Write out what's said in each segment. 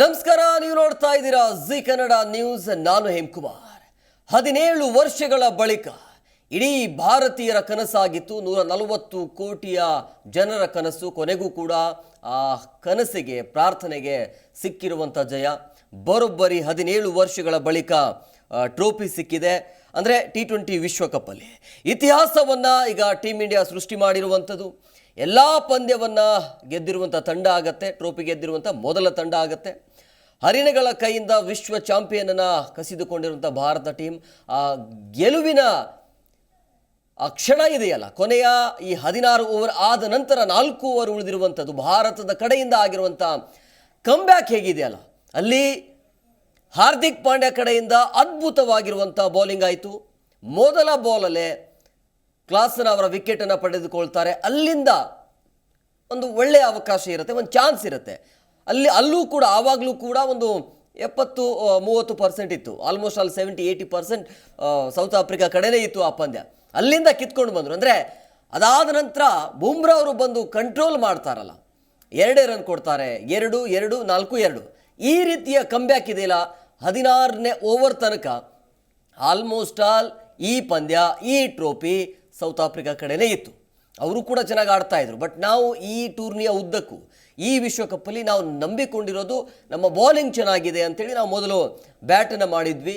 ನಮಸ್ಕಾರ, ನೀವು ನೋಡ್ತಾ ಇದ್ದೀರಾ ಜಿ ಕನ್ನಡ ನ್ಯೂಸ್. ನಾನು ಹೇಮ್ಕುಮಾರ್. ಹದಿನೇಳು ವರ್ಷಗಳ ಬಳಿಕ ಇಡೀ ಭಾರತೀಯರ ಕನಸಾಗಿತ್ತು. ನೂರ ನಲವತ್ತು ಕೋಟಿಯ ಜನರ ಕನಸು. ಕೊನೆಗೂ ಕೂಡ ಆ ಕನಸಿಗೆ, ಪ್ರಾರ್ಥನೆಗೆ ಸಿಕ್ಕಿರುವಂಥ ಜಯ. ಬರೋಬ್ಬರಿ ಹದಿನೇಳು ವರ್ಷಗಳ ಬಳಿಕ ಟ್ರೋಫಿ ಸಿಕ್ಕಿದೆ. ಅಂದರೆ ಟಿ ಟ್ವೆಂಟಿ ವಿಶ್ವಕಪ್ಪಲ್ಲಿ. ಇತಿಹಾಸವನ್ನು ಈಗ ಟೀಮ್ ಇಂಡಿಯಾ ಸೃಷ್ಟಿ ಮಾಡಿರುವಂಥದ್ದು. ಎಲ್ಲ ಪಂದ್ಯವನ್ನು ಗೆದ್ದಿರುವಂಥ ತಂಡ ಆಗತ್ತೆ ಟ್ರೋಫಿ ಗೆದ್ದಿರುವಂಥ ಮೊದಲ ತಂಡ ಆಗತ್ತೆ. ಹರಿಣಗಳ ಕೈಯಿಂದ ವಿಶ್ವ ಚಾಂಪಿಯನನ್ನು ಕಸಿದುಕೊಂಡಿರುವಂಥ ಭಾರತ ಟೀಮ್ ಆ ಗೆಲುವಿನ, ಆ ಕ್ಷಣ ಇದೆಯಲ್ಲ, ಕೊನೆಯ ಈ ಹದಿನಾರು ಓವರ್ ಆದ ನಂತರ ನಾಲ್ಕು ಓವರ್ ಉಳಿದಿರುವಂಥದ್ದು ಭಾರತದ ಕಡೆಯಿಂದ ಆಗಿರುವಂಥ ಕಂಬ್ಯಾಕ್ ಹೇಗಿದೆಯಲ್ಲ? ಅಲ್ಲಿ ಹಾರ್ದಿಕ್ ಪಾಂಡ್ಯ ಕಡೆಯಿಂದ ಅದ್ಭುತವಾಗಿರುವಂಥ ಬೌಲಿಂಗ್ ಆಯಿತು. ಮೊದಲ ಬಾಲಲ್ಲೇ ಕ್ಲಾಸನ್ ಅವರ ವಿಕೆಟನ್ನು ಪಡೆದುಕೊಳ್ತಾರೆ. ಅಲ್ಲಿಂದ ಒಂದು ಒಳ್ಳೆಯ ಅವಕಾಶ ಇರುತ್ತೆ, ಒಂದು ಚಾನ್ಸ್ ಇರುತ್ತೆ. ಅಲ್ಲಿ, ಅಲ್ಲೂ ಕೂಡ, ಆವಾಗಲೂ ಕೂಡ ಒಂದು ಎಪ್ಪತ್ತು ಮೂವತ್ತು ಪರ್ಸೆಂಟ್ ಇತ್ತು. Almost all seventy eighty percent South Africa ಕಡೆನೇ ಇತ್ತು ಆ ಪಂದ್ಯ. ಅಲ್ಲಿಂದ ಕಿತ್ಕೊಂಡು ಬಂದರು. ಅಂದರೆ ಅದಾದ ನಂತರ ಬುಮ್ರಾ ಅವರು ಬಂದು ಕಂಟ್ರೋಲ್ ಮಾಡ್ತಾರಲ್ಲ. ಎರಡೇ ರನ್ ಕೊಡ್ತಾರೆ. ಎರಡು ಎರಡು, ನಾಲ್ಕು, ಎರಡು. ಈ ರೀತಿಯ ಕಂಬ್ಯಾಕ್ ಇದೆಯಲ್ಲ, ಹದಿನಾರನೇ ಓವರ್ ತನಕ. ಆಲ್ಮೋಸ್ಟ್ ಆಲ್ ಈ ಪಂದ್ಯ, ಈ ಟ್ರೋಫಿ ಸೌತ್ ಆಫ್ರಿಕಾ ಕಡೆಯೇ ಇತ್ತು. ಅವರು ಕೂಡ ಚೆನ್ನಾಗಿ ಆಡ್ತಾ ಇದ್ರು. ಬಟ್ ನಾವು ಈ ಟೂರ್ನಿಯ ಉದ್ದಕ್ಕೂ, ಈ ವಿಶ್ವಕಪ್ಪಲ್ಲಿ ನಾವು ನಂಬಿಕೊಂಡಿರೋದು ನಮ್ಮ ಬೌಲಿಂಗ್ ಚೆನ್ನಾಗಿದೆ ಅಂತೇಳಿ ನಾವು ಮೊದಲು ಬ್ಯಾಟನ್ನು ಮಾಡಿದ್ವಿ.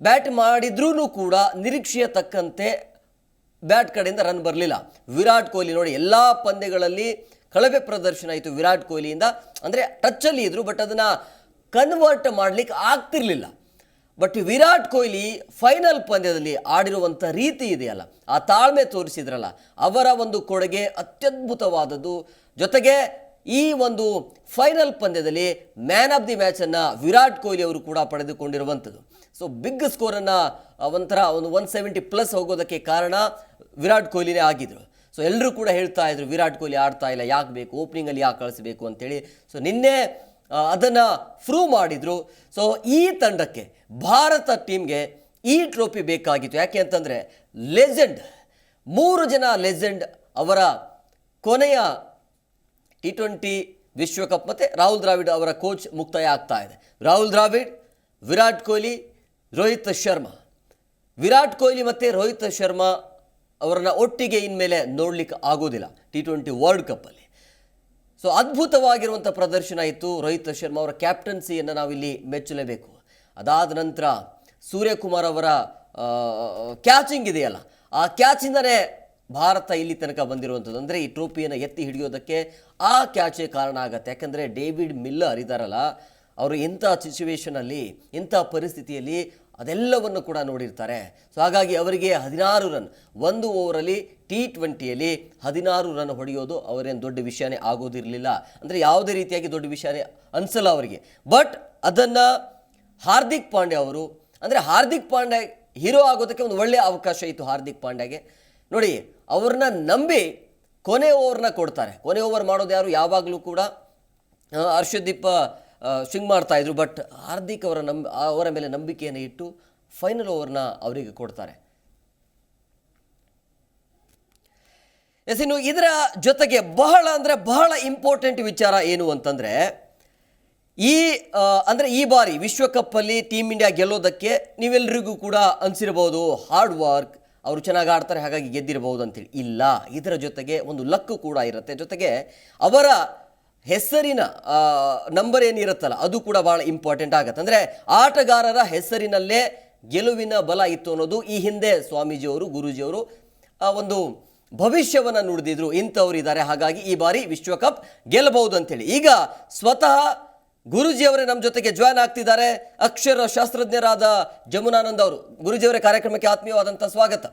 ಬ್ಯಾಟ್ ಮಾಡಿದ್ರೂ ಕೂಡ ನಿರೀಕ್ಷೆಯ ತಕ್ಕಂತೆ ಬ್ಯಾಟ್ ಕಡೆಯಿಂದ ರನ್ ಬರಲಿಲ್ಲ. ವಿರಾಟ್ ಕೊಹ್ಲಿ ನೋಡಿ, ಎಲ್ಲ ಪಂದ್ಯಗಳಲ್ಲಿ ಕಳವೆ ಪ್ರದರ್ಶನ ಆಯಿತು ವಿರಾಟ್ ಕೊಹ್ಲಿಯಿಂದ. ಅಂದರೆ ಟಚ್ಚಲ್ಲಿ ಇದ್ದರು ಬಟ್ ಅದನ್ನು ಕನ್ವರ್ಟ್ ಮಾಡಲಿಕ್ಕೆ ಆಗ್ತಿರ್ಲಿಲ್ಲ. ಬಟ್ ವಿರಾಟ್ ಕೊಹ್ಲಿ ಫೈನಲ್ ಪಂದ್ಯದಲ್ಲಿ ಆಡಿರುವಂಥ ರೀತಿ ಇದೆಯಲ್ಲ, ಆ ತಾಳ್ಮೆ ತೋರಿಸಿದ್ರಲ್ಲ, ಅವರ ಒಂದು ಕೊಡುಗೆ ಅತ್ಯದ್ಭುತವಾದದ್ದು. ಜೊತೆಗೆ ಈ ಒಂದು ಫೈನಲ್ ಪಂದ್ಯದಲ್ಲಿ ಮ್ಯಾನ್ ಆಫ್ ದಿ ಮ್ಯಾಚನ್ನು ವಿರಾಟ್ ಕೊಹ್ಲಿ ಅವರು ಕೂಡ ಪಡೆದುಕೊಂಡಿರುವಂಥದ್ದು. ಸೊ ಬಿಗ್ ಸ್ಕೋರನ್ನು ಒಂಥರ ಒಂದು ಒನ್ ಸೆವೆಂಟಿ ಪ್ಲಸ್ ಹೋಗೋದಕ್ಕೆ ಕಾರಣ ವಿರಾಟ್ ಕೊಹ್ಲಿನೇ ಆಗಿದ್ರು. ಸೊ ಎಲ್ಲರೂ ಕೂಡ ಹೇಳ್ತಾ ಇದ್ರು, ವಿರಾಟ್ ಕೊಹ್ಲಿ ಆಡ್ತಾ ಇಲ್ಲ, ಯಾಕೆ ಬೇಕು ಓಪನಿಂಗಲ್ಲಿ ಯಾಕೆ ಕಳಿಸ್ಬೇಕು ಅಂತೇಳಿ. ಸೊ ನಿನ್ನೆ ಅದನ್ನ ಪ್ರೂವ್ ಮಾಡಿದರು. ಸೊ ಈ ತಂಡಕ್ಕೆ ಭಾರತ ಟೀಮ್ಗೆ ಈ ಟ್ರೋಫಿ ಬೇಕಾಗಿತ್ತು. ಯಾಕೆ ಅಂತಂದರೆ, ಲೆಜೆಂಡ್, ಮೂರು ಜನ ಲೆಜೆಂಡ್ ಅವರ ಕೊನೆಯ ಟಿ ಟ್ವೆಂಟಿ ವಿಶ್ವಕಪ್ ಮತ್ತು ರಾಹುಲ್ ದ್ರಾವಿಡ್ ಅವರ ಕೋಚ್ ಮುಕ್ತಾಯ ಆಗ್ತಾ ಇದೆ. ರಾಹುಲ್ ದ್ರಾವಿಡ್, ವಿರಾಟ್ ಕೊಹ್ಲಿ, ರೋಹಿತ್ ಶರ್ಮಾ. ವಿರಾಟ್ ಕೊಹ್ಲಿ ಮತ್ತು ರೋಹಿತ್ ಶರ್ಮಾ ಅವರನ್ನ ಒಟ್ಟಿಗೆ ಇನ್ಮೇಲೆ ನೋಡಲಿಕ್ಕೆ ಆಗೋದಿಲ್ಲ. ಟಿ ಟ್ವೆಂಟಿ ವರ್ಲ್ಡ್ ಕಪ್ಪಲ್ಲಿ ಸೊ ಅದ್ಭುತವಾಗಿರುವಂಥ ಪ್ರದರ್ಶನ ಇತ್ತು. ರೋಹಿತ್ ಶರ್ಮಾ ಅವರ ಕ್ಯಾಪ್ಟನ್ಸಿಯನ್ನು ನಾವಿಲ್ಲಿ ಮೆಚ್ಚಲೇಬೇಕು. ಅದಾದ ನಂತರ ಸೂರ್ಯಕುಮಾರ್ ಅವರ ಕ್ಯಾಚಿಂಗ್ ಇದೆಯಲ್ಲ, ಆ ಕ್ಯಾಚಿಂದನೇ ಭಾರತ ಇಲ್ಲಿ ತನಕ ಬಂದಿರುವಂಥದ್ದು. ಅಂದರೆ ಈ ಟ್ರೋಫಿಯನ್ನು ಎತ್ತಿ ಹಿಡಿಯೋದಕ್ಕೆ ಆ ಕ್ಯಾಚೇ ಕಾರಣ ಆಗತ್ತೆ. ಯಾಕಂದರೆ ಡೇವಿಡ್ ಮಿಲ್ಲರ್ ಇದ್ದಾರಲ್ಲ, ಅವರು ಇಂಥ ಸಿಚುವೇಶನಲ್ಲಿ ಇಂಥ ಪರಿಸ್ಥಿತಿಯಲ್ಲಿ ಅದೆಲ್ಲವನ್ನು ಕೂಡ ನೋಡಿರ್ತಾರೆ. ಸೊ ಹಾಗಾಗಿ ಅವರಿಗೆ ಹದಿನಾರು ರನ್, ಒಂದು ಓವರಲ್ಲಿ ಟಿ ಟ್ವೆಂಟಿಯಲ್ಲಿ ಹದಿನಾರು ರನ್ ಹೊಡೆಯೋದು ಅವರೇನು ದೊಡ್ಡ ವಿಷಯನೇ ಆಗೋದಿರಲಿಲ್ಲ. ಅಂದರೆ ಯಾವುದೇ ರೀತಿಯಾಗಿ ದೊಡ್ಡ ವಿಷಯನೇ ಅನಿಸಲ್ಲ ಅವರಿಗೆ. ಬಟ್ ಅದನ್ನು ಹಾರ್ದಿಕ್ ಪಾಂಡೆ ಅವರು, ಅಂದರೆ ಹಾರ್ದಿಕ್ ಪಾಂಡೆ ಹೀರೋ ಆಗೋದಕ್ಕೆ ಒಂದು ಒಳ್ಳೆಯ ಅವಕಾಶ ಇತ್ತು ಹಾರ್ದಿಕ್ ಪಾಂಡೆಗೆ ನೋಡಿ, ಅವ್ರನ್ನ ನಂಬಿ ಕೊನೆ ಓವರ್ನ ಕೊಡ್ತಾರೆ. ಕೊನೆ ಓವರ್ ಮಾಡೋದು ಯಾರು? ಯಾವಾಗಲೂ ಕೂಡ ಹರ್ಷದೀಪ್ ಸ್ವಿಂಗ್ ಮಾಡ್ತಾ ಇದ್ರು ಬಟ್ ಹಾರ್ದಿಕ್ ಅವರ ನಂಬ ಅವರ ಮೇಲೆ ನಂಬಿಕೆಯನ್ನು ಇಟ್ಟು ಫೈನಲ್ ಓವರ್ನ ಅವರಿಗೆ ಕೊಡ್ತಾರೆ. ಎಸ್ ಇನ್ನು ಇದರ ಜೊತೆಗೆ ಬಹಳ ಅಂದರೆ ಬಹಳ ಇಂಪಾರ್ಟೆಂಟ್ ವಿಚಾರ ಏನು ಅಂತಂದರೆ, ಈ ಅಂದರೆ ಈ ಬಾರಿ ವಿಶ್ವಕಪ್ಪಲ್ಲಿ ಟೀಮ್ ಇಂಡಿಯಾ ಗೆಲ್ಲೋದಕ್ಕೆ ನೀವೆಲ್ಲರಿಗೂ ಕೂಡ ಅನಿಸಿರ್ಬೋದು ಹಾರ್ಡ್ ವರ್ಕ್ ಅವರು ಚೆನ್ನಾಗಿ ಆಡ್ತಾರೆ, ಹಾಗಾಗಿ ಗೆದ್ದಿರಬಹುದು ಅಂತೇಳಿ. ಇಲ್ಲ, ಇದರ ಜೊತೆಗೆ ಒಂದು ಲಕ್ಕು ಕೂಡ ಇರುತ್ತೆ. ಜೊತೆಗೆ ಅವರ ಹೆಸರಿನ ನಂಬರ್ ಏನಿರುತ್ತಲ್ಲ ಅದು ಕೂಡ ಭಾಳ ಇಂಪಾರ್ಟೆಂಟ್ ಆಗುತ್ತೆ. ಅಂದರೆ ಆಟಗಾರರ ಹೆಸರಿನಲ್ಲೇ ಗೆಲುವಿನ ಬಲ ಇತ್ತು ಅನ್ನೋದು ಈ ಹಿಂದೆ ಸ್ವಾಮೀಜಿಯವರು ಗುರುಜಿಯವರು ಒಂದು ಭವಿಷ್ಯವನ್ನು ನುಡಿದಿದ್ರು. ಇಂಥವ್ರು ಇದ್ದಾರೆ. ಹಾಗಾಗಿ ಈ ಬಾರಿ ವಿಶ್ವಕಪ್ ಗೆಲ್ಲಬಹುದು ಅಂತೇಳಿ ಈಗ ಸ್ವತಃ ಗುರುಜಿಯವರೇ ನಮ್ಮ ಜೊತೆಗೆ ಜಾಯ್ನ್ ಆಗ್ತಿದ್ದಾರೆ. ಅಕ್ಷರ ಶಾಸ್ತ್ರಜ್ಞರಾದ ಜಮುನಾನಂದ್ ಅವರು. ಗುರುಜಿಯವರ ಕಾರ್ಯಕ್ರಮಕ್ಕೆ ಆತ್ಮೀಯವಾದಂಥ ಸ್ವಾಗತ.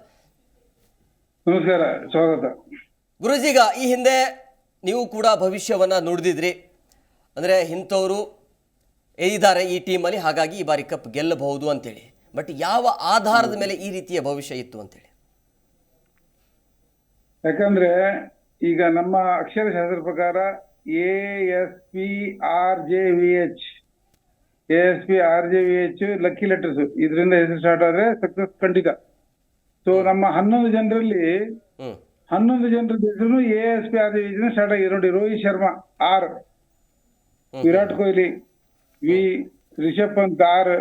ನಮಸ್ಕಾರ ಸ್ವಾಗತ. ಗುರುಜಿಗ ಈ ಹಿಂದೆ ನೀವು ಕೂಡ ಭವಿಷ್ಯವನ್ನ ನುಡಿದಿದ್ರಿ. ಅಂದರೆ ಇಂಥವರು ಇದ್ದಾರೆ ಈ ಟೀಮಲ್ಲಿ ಹಾಗಾಗಿ ಈ ಬಾರಿ ಕಪ್ ಗೆಲ್ಲಬಹುದು ಅಂತೇಳಿ. ಬಟ್ ಯಾವ ಆಧಾರದ ಮೇಲೆ ಈ ರೀತಿಯ ಭವಿಷ್ಯ ಇತ್ತು ಅಂತೇಳಿ? ಯಾಕಂದ್ರೆ ಈಗ ನಮ್ಮ ಅಕ್ಷರಶಾಸ್ತ್ರ ಪ್ರಕಾರ A S P R J V H A S P R J V H lucky letters ಇದರಿಂದ ಹೆಸರು ಸ್ಟಾರ್ಟ್ ಆದ್ರೆ ಸಕ್ಸಸ್ ಖಂಡಿತ. ಸೊ ನಮ್ಮ ಹನ್ನೊಂದು ಜನರಲ್ಲಿ ಹ್ಮ್. ಹನ್ನೊಂದು ಜನರ ಹೆಸರು A S P R start ಆಗಿದೆ ನೋಡಿ Rohit Sharma R. Virat Kohli V. Rishabh Pant R.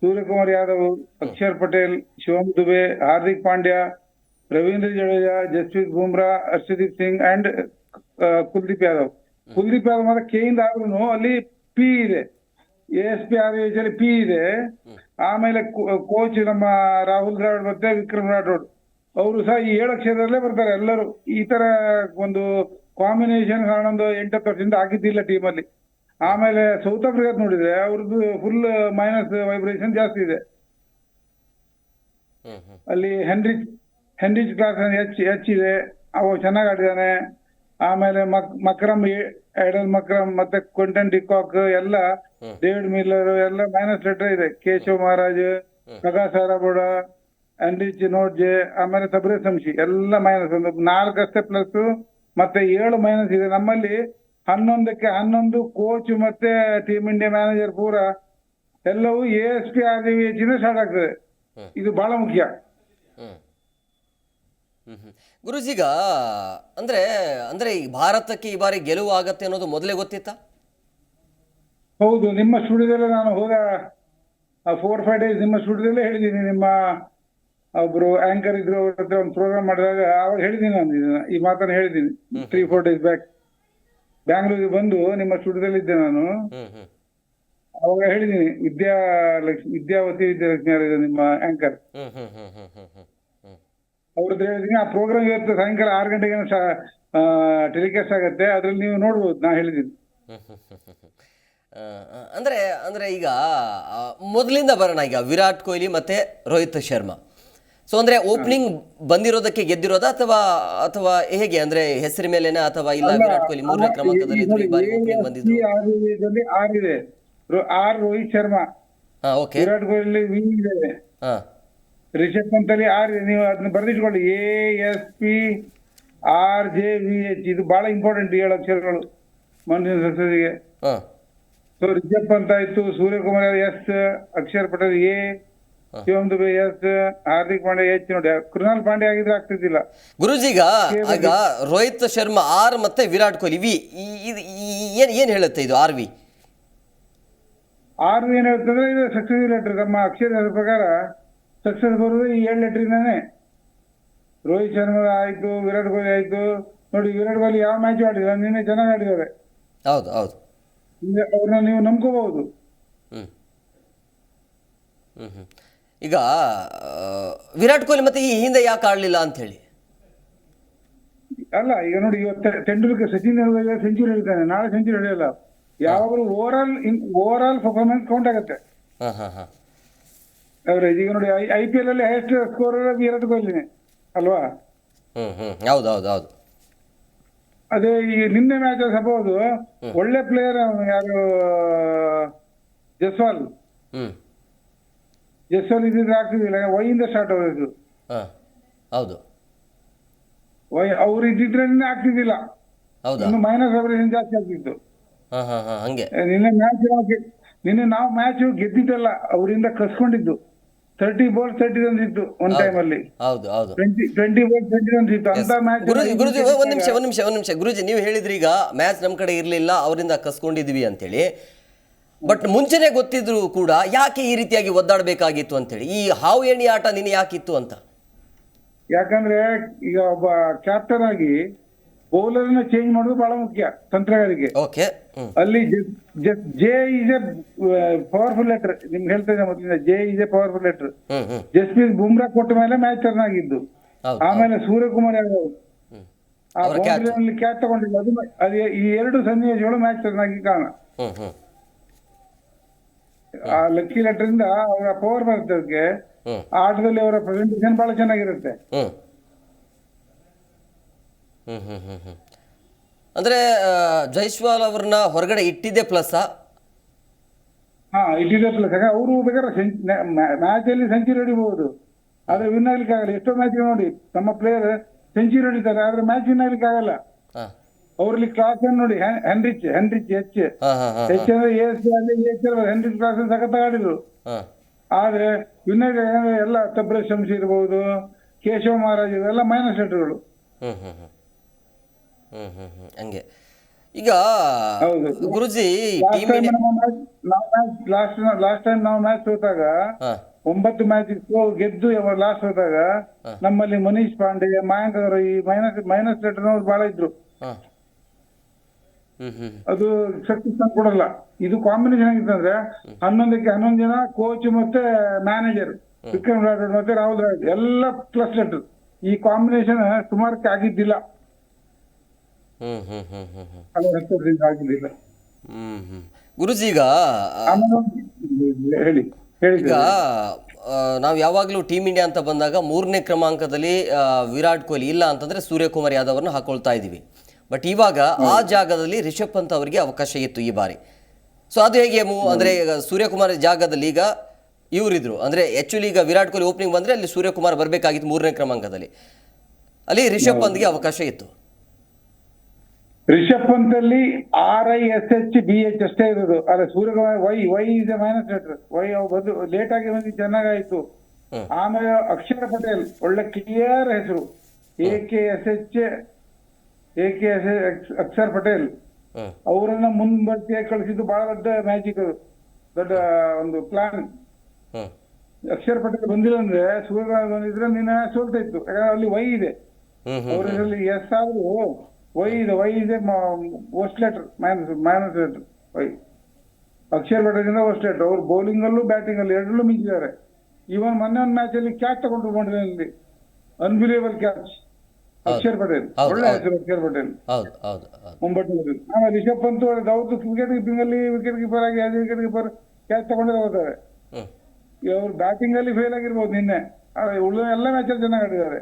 Suryakumar Yadav Axar Patel Shivam Dube Hardik Pandya Ravindra Jadeja Jasprit Bumrah Harshdeep Singh and Kuldeep Yadav. Kuldeep Yadav ಮಾತ್ರ K ಇಂದ ಆದ್ರೂ ಅಲ್ಲಿ P ಇದೆ. A S P R H ಅಲ್ಲಿ P ಇದೆ. ಆಮೇಲೆ coach ನಮ್ಮ ರಾಹುಲ್ ದ್ರಾವಿಡ್ ಮತ್ತೆ ವಿಕ್ರಮ್ ರಾಠೋಡ್. ಅವರು ಸಹ ಈ ಏಳು ಕ್ಷೇತ್ರದಲ್ಲೇ ಬರ್ತಾರೆ ಎಲ್ಲರೂ. ಈ ತರ ಒಂದು ಕಾಂಬಿನೇಷನ್ ಒಂದು ಎಂಟತ್ತು ವರ್ಷದಿಂದ ಆಗಿದ್ದಿಲ್ಲ ಟೀಮಲ್ಲಿ ಆಮೇಲೆ ಸೌತ್ ಆಫ್ರಿಕಾ ನೋಡಿದ್ರೆ ಅವ್ರದ್ದು ಫುಲ್ ಮೈನಸ್ ವೈಬ್ರೇಷನ್ ಜಾಸ್ತಿ ಇದೆ. ಅಲ್ಲಿ Heinrich Heinrich Klaasen H H ಇದೆ. ಅವ ಚೆನ್ನಾಗಿ ಆಡಿದಾನೆ. ಆಮೇಲೆ ಮಕ್ ಮಕ್ರಮ್ ಐಡಲ್ ಮಕ್ರಮ್ ಮತ್ತೆ ಕ್ವಿಂಟನ್ ಡಿಕಾಕ್ ಎಲ್ಲ. ಡೇವಿಡ್ ಮಿಲ್ಲರ್ ಎಲ್ಲ ಮೈನಸ್ ಲೆಟರ್ ಇದೆ. ಕೇಶವ್ ಮಹಾರಾಜ್ ಪ್ರಕಾಶ್ ಸಾರಾಬೋಡ ಹೆನ್ರಿಚ್ ನೋಡ್ಜೆ ಆಮೇಲೆ ಸಬ್ರೆ ಸಂಶಿ ಎಲ್ಲ ಮೈನಸ್ ಒಂದು ನಾಲ್ಕಷ್ಟೇ ಪ್ಲಸ್ ಮತ್ತೆ ಏಳು ಮೈನಸ್ ಇದೆ. ನಮ್ಮಲ್ಲಿ ಹನ್ನೊಂದಕ್ಕೆ ಹನ್ನೊಂದು ಕೋಚ್ ಮತ್ತೆ ಟೀಮ್ ಇಂಡಿಯಾ ಮ್ಯಾನೇಜರ್ ಪೂರ ಎಲ್ಲವೂ A S P R D H start ಆಗ್ತದೆ ಇದು ಬಹಳ ಮುಖ್ಯ. ಗುರುಜೀಗ ಅಂದ್ರೆ ಅಂದ್ರೆ ಈ ಭಾರತಕ್ಕೆ ಈ ಬಾರಿ ಗೆಲುವು ಆಗತ್ತೆ ಅನ್ನೋದು ಮೊದಲೇ ಗೊತ್ತಿತ್ತಾ? ಹೌದು ನಿಮ್ಮ ಸ್ಟುಡಿಯೋದಲ್ಲೇ ನಾನು ಹೋದ ಫೋರ್ ಫೈವ್ ಡೇಸ್ ನಿಮ್ಮ ಸ್ಟುಡಿಯೋದಲ್ಲೇ ಹೇಳಿದ್ದೀನಿ ನಿಮ್ಮ ಒಬ್ರು ಆಂಕರ್ ಇದ್ರು ಅವ್ರ ಹತ್ರ ಒಂದು ಪ್ರೋಗ್ರಾಮ್ ಮಾಡಿದಾಗ ಅವಾಗ ಹೇಳಿದ್ದೀನಿ ನಾನು ಇದನ್ನ ಈ ಮಾತನ್ನ ಹೇಳಿದೀನಿ. ತ್ರೀ ಫೋರ್ ಡೇಸ್ ಬ್ಯಾಕ್ ಬ್ಯಾಂಗ್ಳೂರಿಗೆ ಬಂದು ನಿಮ್ಮ ಸ್ಟುಡಿಯೋದಲ್ಲಿ ಇದ್ದೆ ನಾನು. ಅವಾಗ ಹೇಳಿದೀನಿ ವಿದ್ಯಾ ಲಕ್ಷ್ಮಿ ವಿದ್ಯಾವತಿ ವಿದ್ಯಾಲಕ್ಷ್ಮಿ ಅವರಿದೆ ನಿಮ್ಮ ಆಂಕರ್ ಅವ್ರ ಹತ್ರ ಹೇಳಿದೀನಿ ಆ ಪ್ರೋಗ್ರಾಮ್ ಇವತ್ತು ಸಾಯಂಕಾಲ ಆರು ಗಂಟೆಗೆ ಟೆಲಿಕಾಸ್ಟ್ ಆಗುತ್ತೆ ಅದ್ರಲ್ಲಿ ನೀವು ನೋಡ್ಬೋದು ನಾ ಹೇಳಿದ್ದೀನಿ ಆ, ಅಂದ್ರೆ ಅಂದ್ರೆ ಈಗ ಮೊದಲಿಂದ ಬರೋಣ ಈಗ ವಿರಾಟ್ ಕೊಹ್ಲಿ ಮತ್ತೆ ರೋಹಿತ್ ಶರ್ಮಾ. ಸೊ ಅಂದ್ರೆ ಓಪನಿಂಗ್ ಬಂದಿರೋದಕ್ಕೆ ಗೆದ್ದಿರೋದ ಅಥವಾ ಅಥವಾ ಹೇಗೆ? ಅಂದ್ರೆ ಹೆಸರು ಮೇಲೆನಾ ಅಥವಾ ಇಲ್ಲ ವಿರಾಟ್ ಕೊಹ್ಲಿ ಮೂರನೇ ಕ್ರಮಾಂಕದಲ್ಲಿ ಇದ್ರು ಈ ಬಾರಿ ಓಪನಿಂಗ್ ಬಂದಿದ್ರು. ಆರ್ ಇದೆ. ಆರ್ ರೋಹಿತ್ ಶರ್ಮಾ. ಹಾ ಓಕೆ ವಿರಾಟ್ ಕೊಹ್ಲಿ ವಿ ಇದೆ. ಹಾ. ರಿಷಬ್ ಪಂತ್ ಅಲ್ಲಿ ಆರ್ ಇದೆ. ನೀವು ಅದನ್ನ ಬರೆದಿಟ್ಕೊಳ್ಳಿ. A S P R J V H. ಇದು ಬಹಳ ಇಂಪಾರ್ಟೆಂಟ್ ಏಳು ಅಕ್ಷರಗಳು ಮನುಷ್ಯನ ಸದಸ್ಯರಿಗೆ ಹಾ. ಸೊ ರಿಷಬ್ ಪಂತ್ ಆಯ್ತು Suryakumar S Axar Patel A. Shivam Dube S Hardik Pandya H ನೋಡಿ. ಕೃಣಾಲ್ ಪಾಂಡ್ಯ ಆಗಿದ್ರೆ ಆಗ್ತಿದ್ದಿಲ್ಲ. ಗುರುಜಿಗ ಈಗ ರೋಹಿತ್ ಶರ್ಮಾ ಆರ್ ಮತ್ತೆ ವಿರಾಟ್ ಕೊಹ್ಲಿ ವಿ ಏನ್ ಏನ್ ಹೇಳುತ್ತೆ ಇದು ಆರ್ ವಿ? ಆರ್ ವಿ ಏನ್ ಹೇಳ್ತಂದ್ರೆ ಇದು ಸಕ್ಸಸ್ ಲೆಟರ್ ನಮ್ಮ ಅಕ್ಷರ ಪ್ರಕಾರ ಸಕ್ಸಸ್ ಬರುವುದು ಈ ಏಳು ಲೆಟ್ರಿಂದಾನೆ ರೋಹಿತ್ ಶರ್ಮಾ ಆಯ್ತು ವಿರಾಟ್ ಕೊಹ್ಲಿ ಆಯ್ತು. ನೋಡಿ ವಿರಾಟ್ ಕೊಹ್ಲಿ ಯಾವ ಮ್ಯಾಚ್ ಆಡಿಲ್ಲ ನಿನ್ನೆ ಚೆನ್ನಾಗಿ ಆಡಿದ್ದಾರೆ. ಹೌದು ಹೌದು. ಅವ್ರನ್ನ ನೀವು ನಂಬ್ಕೋಬಹುದು. ಹ್ಮ್ ಹ್ಮ್ ಹ್ಮ್. ಈಗ ವಿರಾಟ್ ಕೊಹ್ಲಿ ಮತ್ತೆ ಈ ಹಿಂದೆ ಯಾಕೆ ಆಡ್ಲಿಲ್ಲ ಅಂತ ಹೇಳಿ ಅಲ್ಲ ಈಗ ನೋಡಿ ಇವತ್ತು ತೆಂಡೂಲ್ಕರ್ ಸಚಿನ್ ಸೆಂಚುರಿ ಹಿಡಿತಾನೆ ನಾಳೆ ಸೆಂಚುರಿ ಹಿಡಿಯಲ್ಲ ಯಾವಾಗಲೂ over all over all performance count ಆಗುತ್ತೆ ಅವರೇಜ್ ಈಗ ನೋಡಿ ಐ ಪಿ ಎಲ್ ಅಲ್ಲಿ ಹೈಯೆಸ್ಟ್ ಸ್ಕೋರ್ ವಿರಾಟ್ ಕೊಹ್ಲಿ ಅಲ್ವಾ? ಹೌದು ಹೌದು ಹೌದು. ಅದೇ ಈ ನಿನ್ನೆ ಮ್ಯಾಚ್ ಸಪೋಸ್ ಒಳ್ಳೆ ಪ್ಲೇಯರ್ ಯಾರು ಜಸ್ವಾಲ್? ಹ್ಮ್ ಎಲ್ ಇದ್ರೆ ಆಗ್ತಿದ್ದಿಲ್ಲ ವೈಯಿಂದ ಸ್ಟಾರ್ಟ್ ಆಗೋದು ಹಾ ಹೌದು. ವೈ ಅವ್ರು ಇದ್ದಿದ್ರೆ ಆಗ್ತಿದ್ದಿಲ್ಲ. ಹೌದಾ? ಇನ್ನು ಮೈನಸ್ ವೈಬ್ರೇಷನ್ ಜಾಸ್ತಿ ಆಗ್ತಿತ್ತು. ಹಾ ಹಾ ಹಾ ಹಂಗೆ. ನಿನ್ನೆ ಮ್ಯಾಚ್ ನಿನ್ನೆ ನಾವು ಮ್ಯಾಚ್ ಗೆದ್ದಿದ್ದಲ್ಲ ಅವರಿಂದ ಕಸ್ಕೊಂಡಿದ್ದು. ತರ್ಟಿ ಬಾಲ್ ತರ್ಟಿ ರನ್ಸ್ ಇತ್ತು ಒಂದ್ ಟೈಮ್ ಅಲ್ಲಿ. ಹೌದು ಹೌದು. Twenty twenty ball twenty runs ಇತ್ತು. ಅಂತ ಮ್ಯಾಚ್ ಗುರುಜಿ ಗುರುಜಿ ಒಂದ್ ನಿಮಿಷ ಒಂದ್ ನಿಮಿಷ ಒಂದ್ ನಿಮಿಷ ಗುರುಜಿ ನೀವು ಹೇಳಿದ್ರಿ ಈಗ ಮ್ಯಾಚ್ ನಮ್ ಕಡೆ ಇರ್ಲಿಲ್ಲ ಅವರಿಂದ ಕಸ್ಕೊಂಡಿದ್ವಿ ಅಂತೇಳಿ. ಬಟ್ ಮುಂಚೆನೆ ಗೊತ್ತಿದ್ರು ಕೂಡ ಯಾಕೆ ಈ ರೀತಿಯಾಗಿ ಒದ್ದಾಡಬೇಕಾಗಿತ್ತು ಅಂತೇಳಿ? ಈ ಹಾವು ಎಣ್ಣೆ ಆಟ ನಿನ್ನೆ ಯಾಕಿತ್ತು ಅಂತ? ಯಾಕಂದ್ರೆ ಈಗ ಒಬ್ಬ ಕ್ಯಾಪ್ಟನ್ ಆಗಿ ಬೌಲರ್ನ ಚೇಂಜ್ ಮಾಡೋದು ಬಹಳ ಮುಖ್ಯ ತಂತ್ರಗಾರಿಕೆ. ಓಕೆ ಅಲ್ಲಿ J is a powerful letter ನಿಮ್ಗೆ ಹೇಳ್ತಾ ಇದ್ದೆ ಮೊದಲಿಂದ J is a powerful letter Jasprit Bumrah ಕೊಟ್ಟ ಮೇಲೆ ಮ್ಯಾಚ್ ಟರ್ನ್ ಆಗಿದ್ದು ಆಮೇಲೆ ಸೂರ್ಯಕುಮಾರ್ ಯಾದವ್ ಆ. ಬೌಂಡ್ರಿಯಲ್ಲಿ ಕ್ಯಾಚ್ ತಗೊಂಡಿಲ್ಲ. ಅದು ಈ ಎರಡು ಸನ್ನಿವೇಶಗಳು ಮ್ಯಾಚ್ ಟರ್ನ್ ಆಗಿ ಕಾರಣ. ಆ ಲಕ್ಕಿ ಲೆಟರ್ ಇಂದ ಅವರ ಪವರ್ ಬರುತ್ತೆ ಅದಕ್ಕೆ ಆಟದಲ್ಲಿ ಅವರ ಪ್ರೆಸೆಂಟೇಷನ್ ಬಹಳ ಚೆನ್ನಾಗಿರುತ್ತೆ. ಅಂದ್ರೆ ಜೈಸ್ವಾಲ್ ಅವ್ರನ್ನ ಹೊರಗಡೆ ಇಟ್ಟಿದ್ದೆ ಪ್ಲಸ್ ಹಾ ಇಟ್ಟಿದ್ದೆ ಪ್ಲಸ್ ಅವರು ಬೇಕಾದ್ರೆ ಮ್ಯಾಚ್ ಅಲ್ಲಿ ಸೆಂಚುರಿ ಹೊಡಿಬಹುದು ಆದ್ರೆ ವಿನ್ ಆಗ್ಲಿಕ್ಕೆ ಆಗಲ್ಲ ಎಷ್ಟೋ ಮ್ಯಾಚ್ ನೋಡಿ ನಮ್ಮ ಪ್ಲೇಯರ್ ಸೆಂಚುರಿ ಹೊಡಿತಾರೆ ಆದ್ರೆ ಮ್ಯಾಚ್ ವಿನ್ ಆಗ್ಲಿಕ್ಕೆ ಆಗಲ್ಲ ಅವ್ರಲ್ಲಿ ಕ್ಲಾಸ್ ನೋಡಿ ಹೆನ್- ಹೆನ್ರಿಚ್ ಹೆನ್ರಿಚ್ ಎಚ್ ಹಾ ಹಾ ಹಾ ಎಚ್ ಅಂದ್ರೆ ಎಸ್ ಅಲ್ಲಿ ಎಚ್ ಹೆನ್ರಿಚ್ ಕ್ಲಾಸ್ ಸಖತ್ ಆಡಿದ್ರು. ಆದ್ರೆ ಯುನೈಟೆಡ್ ಎಲ್ಲ ತಬ್ರೆ ಶಂಸಿ ಇರ್ಬೋದು ಕೇಶವ ಮಹಾರಾಜ್ ಇವೆಲ್ಲ ಮೈನಸ್ ಲೆಟರ್ಗಳು ಹಂಗೆ. ಈಗ. ಗುರುಜಿ ಲಾಸ್ಟ್ ಲಾಸ್ಟ್ ಟೈಮ್ ನಾವು ಮ್ಯಾಚ್ ಸೋತಾಗ ಹಾ. ಒಂಬತ್ತು ಮ್ಯಾಚ್ ಗೆದ್ದು ಲಾಸ್ಟ್ ಹೋದಾಗ ನಮ್ಮಲ್ಲಿ ಮನೀಶ್ ಪಾಂಡೆ ಮಯಾಂಕ್ ಅವರು ಈ ಮೈನಸ್ ಮೈನಸ್ ಲೆಟರ್ನವ್ರು ಬಹಳ ಇದ್ರು. ಹಾ ಶಕ್ತಿ ಸ್ಥಾನ ಅದು ಸಕ್ಸಸ್ ಕೊಡಲ್ಲ ಇದು ಕಾಂಬಿನೇಷನ್ ಆಗಿತ್ತಂದ್ರೆ ಹನ್ನೊಂದಕ್ಕೆ ಹನ್ನೊಂದು ಜನ ಕೋಚ್ ಮತ್ತೆ ಮ್ಯಾನೇಜರ್ ವಿಕ್ರಮ್ ರಾಠೋಡ್ ಮತ್ತೆ ರಾಹುಲ್ ರಾಯ್ ಎಲ್ಲ ಪ್ಲಸ್ ಲೆಟರ್ ಈ ಕಾಂಬಿನೇಷನ್ ಸುಮಾರಕ್ಕೆ ಆಗಿದ್ದಿಲ್ಲ. ಆಗಿದ್ದಿಲ್ಲ. ಗುರುಜಿ ಈಗ ಹೇಳಿ ಈಗ ನಾವು ಯಾವಾಗಲೂ ಟೀಮ್ ಇಂಡಿಯಾ ಅಂತ ಬಂದಾಗ ಮೂರನೇ ಕ್ರಮಾಂಕದಲ್ಲಿ ವಿರಾಟ್ ಕೊಹ್ಲಿ ಇಲ್ಲ ಅಂತಂದ್ರೆ ಸೂರ್ಯಕುಮಾರ್ ಯಾದವ್ ಅನ್ನು ಹಾಕೊಳ್ತಾ ಇದ್ದೀವಿ ಬಟ್ ಇವಾಗ ಆ ಜಾಗದಲ್ಲಿ ರಿಷಬ್ ಪಂತ್ ಅವರಿಗೆ ಅವಕಾಶ ಇತ್ತು ಈ ಬಾರಿ. ಸೊ ಅದು ಹೇಗೆ ಅಂದ್ರೆ ಈಗ ಸೂರ್ಯಕುಮಾರ್ ಜಾಗದಲ್ಲಿ ಈಗ ಇವರಿದ್ರು. ಅಂದ್ರೆ ಆಕ್ಚುಲಿ ಈಗ ವಿರಾಟ್ ಕೊಹ್ಲಿ ಓಪನಿಂಗ್ ಬಂದ್ರೆ ಅಲ್ಲಿ ಸೂರ್ಯಕುಮಾರ್ ಬರಬೇಕಾಗಿತ್ತು ಮೂರನೇ ಕ್ರಮಾಂಕದಲ್ಲಿ. ಅಲ್ಲಿ ರಿಷಬ್ ಪಂತ್ಗೆ ಅವಕಾಶ ಇತ್ತು. ರಿಷಬ್ ಪಂತ್ ಅಲ್ಲಿ R I S H B H ಅಷ್ಟೇ ಇರೋದು. ಅಲ್ಲ Suryakumar Y Y is minus letter Y ಅವ್ ಬಂದು ಲೇಟ್ ಆಗಿ ಬಂದು ಚೆನ್ನಾಗಾಯ್ತು. ಆಮೇಲೆ ಅಕ್ಷರ ಪಟೇಲ್ ಒಳ್ಳೆ ಕ್ಲಿಯರ್ ಹೆಸರು. A K S H A K S Axar Patel ಅವರನ್ನ ಮುಂಬರ್ತಿಯಾಗಿ ಕಳಿಸಿದ್ದು ಬಹಳ ದೊಡ್ಡ ಮ್ಯಾಜಿಕ್ ಅದು. ದೊಡ್ಡ ಒಂದು ಪ್ಲಾನ್ ಅಕ್ಷರ್ ಪಟೇಲ್ ಬಂದಿಲ್ಲ ಅಂದ್ರೆ ಸೂರ್ಯಕುಮಾರ್ ಬಂದಿದ್ರೆ ನಿನ್ನ ಸೋಲ್ತಾ ಇತ್ತು. ಯಾಕಂದ್ರೆ ಅಲ್ಲಿ ವೈ ಇದೆ. ಅವರಲ್ಲಿ ಎಸ್ ಆದ್ರೂ ವೈ ಇದೆ. ವೈ ಇದೆ worst letter minus minus letter Y Axar ಇಂದ ವಸ್ಟ್ ಲೆಟರ್ ಅವ್ರು ಬೌಲಿಂಗ್ ಅಲ್ಲೂ ಬ್ಯಾಟಿಂಗ್ ಅಲ್ಲಿ ಎರಡರಲ್ಲೂ ಮಿಂಚಿದ್ದಾರೆ. ಇವನ್ ಮೊನ್ನೆ ಒಂದು ಮ್ಯಾಚ್ ಅಲ್ಲಿ ಕ್ಯಾಚ್ ತಗೊಂಡು ಬಂದಿರಲ್ಲಿ ಅನ್ಬಿಲಿಯಬಲ್ ಕ್ಯಾಚ್ ಅಕ್ಷರ್ ಪಟೇಲ್ ಒಳ್ಳೆ. ಹೆಸರು ಅಕ್ಷರ್ ಪಟೇಲ್. ಹೌದು ಹೌದು ಮುಂಬಟ್ಟು ಆಮೇಲೆ ರಿಷಬ್ ಪಂತ್ ಅವ್ರದ್ದು ವಿಕೆಟ್ ಕೀಪಿಂಗ್ ಅಲ್ಲಿ ವಿಕೆಟ್ ಕೀಪರ್ ಆಗಿ ಆಸ್ ವಿಕೆಟ್ ಕೀಪರ್ ಕ್ಯಾಚ್ ತಗೊಂಡೇ ಹೋಗ್ತಾರೆ. ಅವ್ರು ಬ್ಯಾಟಿಂಗ್ ಅಲ್ಲಿ ಫೇಲ್ ಆಗಿರ್ಬೋದು ನಿನ್ನೆ. ಉಳಿದ ಎಲ್ಲ ಮ್ಯಾಚ್ ಅಲ್ಲಿ ಚೆನ್ನಾಗಿ ಆಡಿದ್ದಾರೆ.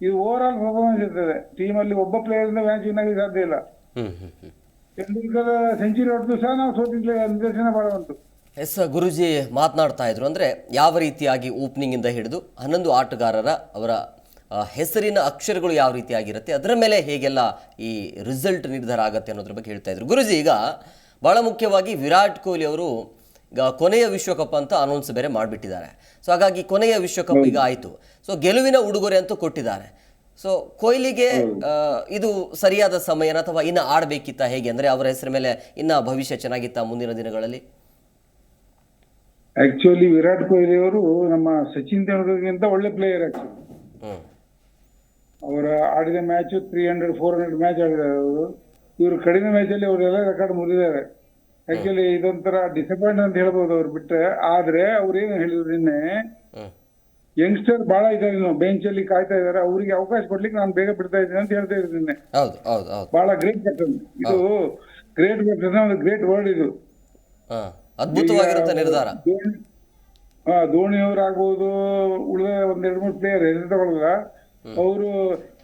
ಇದು ಓವರ್ ಆಲ್ ಪರ್ಫಾರ್ಮೆನ್ಸ್ ಇರ್ತದೆ. ಟೀಮ್ ಅಲ್ಲಿ ಒಬ್ಬ ಪ್ಲೇಯರ್ ಇಂದ ಮ್ಯಾಚ್ ವಿನ್ ಆಗಿ ಸಾಧ್ಯ ಇಲ್ಲ. ತೆಂಡೂಲ್ಕರ್ ಸೆಂಚುರಿ ಹೊಡೆದು ಸಹ ನಾವು ಸೋತಿದ್ಲೆ ನಿದರ್ಶನ ಬಹಳ ಉಂಟು ಎಸ್ ಗುರುಜಿ ಮಾತನಾಡ್ತಾ ಇದ್ರು. ಅಂದ್ರೆ ಯಾವ ರೀತಿಯಾಗಿ ಓಪನಿಂಗ್ ಇಂದ ಹಿಡಿದು ಹನ್ನೊಂದು ಆಟಗಾರರ ಅವರ ಹೆಸರಿನ ಅಕ್ಷರಗಳು ಯಾವ ರೀತಿಯಾಗಿರುತ್ತೆ ಅದರ ಮೇಲೆ ಹೇಗೆಲ್ಲ ಈ ರಿಸಲ್ಟ್ ನಿರ್ಧಾರ ಆಗುತ್ತೆ ಅನ್ನೋದ್ರ ಬಗ್ಗೆ ಹೇಳ್ತಾ ಇದ್ರು. ಗುರುಜಿ ಈಗ ಬಹಳ ಮುಖ್ಯವಾಗಿ ವಿರಾಟ್ ಕೊಹ್ಲಿ ಅವರು ಈಗ ಕೊನೆಯ ವಿಶ್ವಕಪ್ ಅಂತ ಅನೌನ್ಸ್ ಬೇರೆ ಮಾಡಿಬಿಟ್ಟಿದ್ದಾರೆ. ಸೊ ಹಾಗಾಗಿ ಕೊನೆಯ ವಿಶ್ವಕಪ್ ಈಗ ಆಯಿತು. ಸೊ ಗೆಲುವಿನ ಉಡುಗೊರೆ ಅಂತೂ ಕೊಟ್ಟಿದ್ದಾರೆ. ಸೊ ಕೊಹ್ಲಿಗೆ ಇದು ಸರಿಯಾದ ಸಮಯನ ಅಥವಾ ಇನ್ನು ಆಡಬೇಕಿತ್ತ ಹೇಗೆ ಅಂದರೆ ಅವರ ಹೆಸರ ಮೇಲೆ ಇನ್ನ ಭವಿಷ್ಯ ಚೆನ್ನಾಗಿತ್ತ ಮುಂದಿನ ದಿನಗಳಲ್ಲಿ? ಆಕ್ಚುಲಿ ವಿರಾಟ್ ಕೊಹ್ಲಿ ಅವರು ನಮ್ಮ ಸಚಿನ್ ತೆಂಡೂಲ್ಕರ್ಗಿಂತ ಒಳ್ಳೆ ಪ್ಲೇಯರ್ ಆಕ್ಚುಲಿ ಹ್ಮ್. ಅವರ ಆಡಿದ match three hundred four hundred match ಆಡಿದ್ದಾರೆ ಅವರು ಇವರು ಕಡಿಮೆ ಮ್ಯಾಚಲ್ಲಿ ಅವರೆಲ್ಲ ರೆಕಾರ್ಡ್ ಮುರಿದಿದ್ದಾರೆ. ಆಕ್ಚುಲಿ ಇದೊಂಥರ ಡಿಸಪಾಯಿಂಟ್ ಅಂತ ಹೇಳ್ಬೋದು ಅವ್ರು ಬಿಟ್ಟರೆ ಆದ್ರೆ ಅವ್ರೇನು ಹೇಳಿದ್ರು ನಿನ್ನೆ? ಯಂಗ್ಸ್ಟರ್ ಬಹಳ ಇದ್ದಾರೆ ಇನ್ನು. ಬೆಂಚ್ ಅಲ್ಲಿ ಕಾಯ್ತಾ ಇದ್ದಾರೆ. ಅವರಿಗೆ ಅವಕಾಶ ಕೊಡ್ಲಿಕ್ಕೆ ನಾನು ಬೇಗ ಬಿಡ್ತಾ ಇದ್ದೀನಿ ಅಂತ ಹೇಳ್ತಾ ಇದ್ದೀನಿ ನಿನ್ನೆ. ಬಹಳ ಗ್ರೇಟ್ ಕ್ಯಾಪ್ಟನ್ ಇದು ಗ್ರೇಟ್ ಒಂದು ಗ್ರೇಟ್ ವರ್ಡ್ ಇದು. ಅದ್ಭುತವಾಗಿರುತ್ತೆ ನಿರ್ಧಾರ. ಧೋನಿ ಅವ್ರು ಆಗ್ಬೋದು ಉಳಿದ ಒಂದೆರಡು ಮೂರು ಪ್ಲೇಯರ್ ಹೆಸರು ತಗೊಳ್ಳಲ್ಲ ಅವರು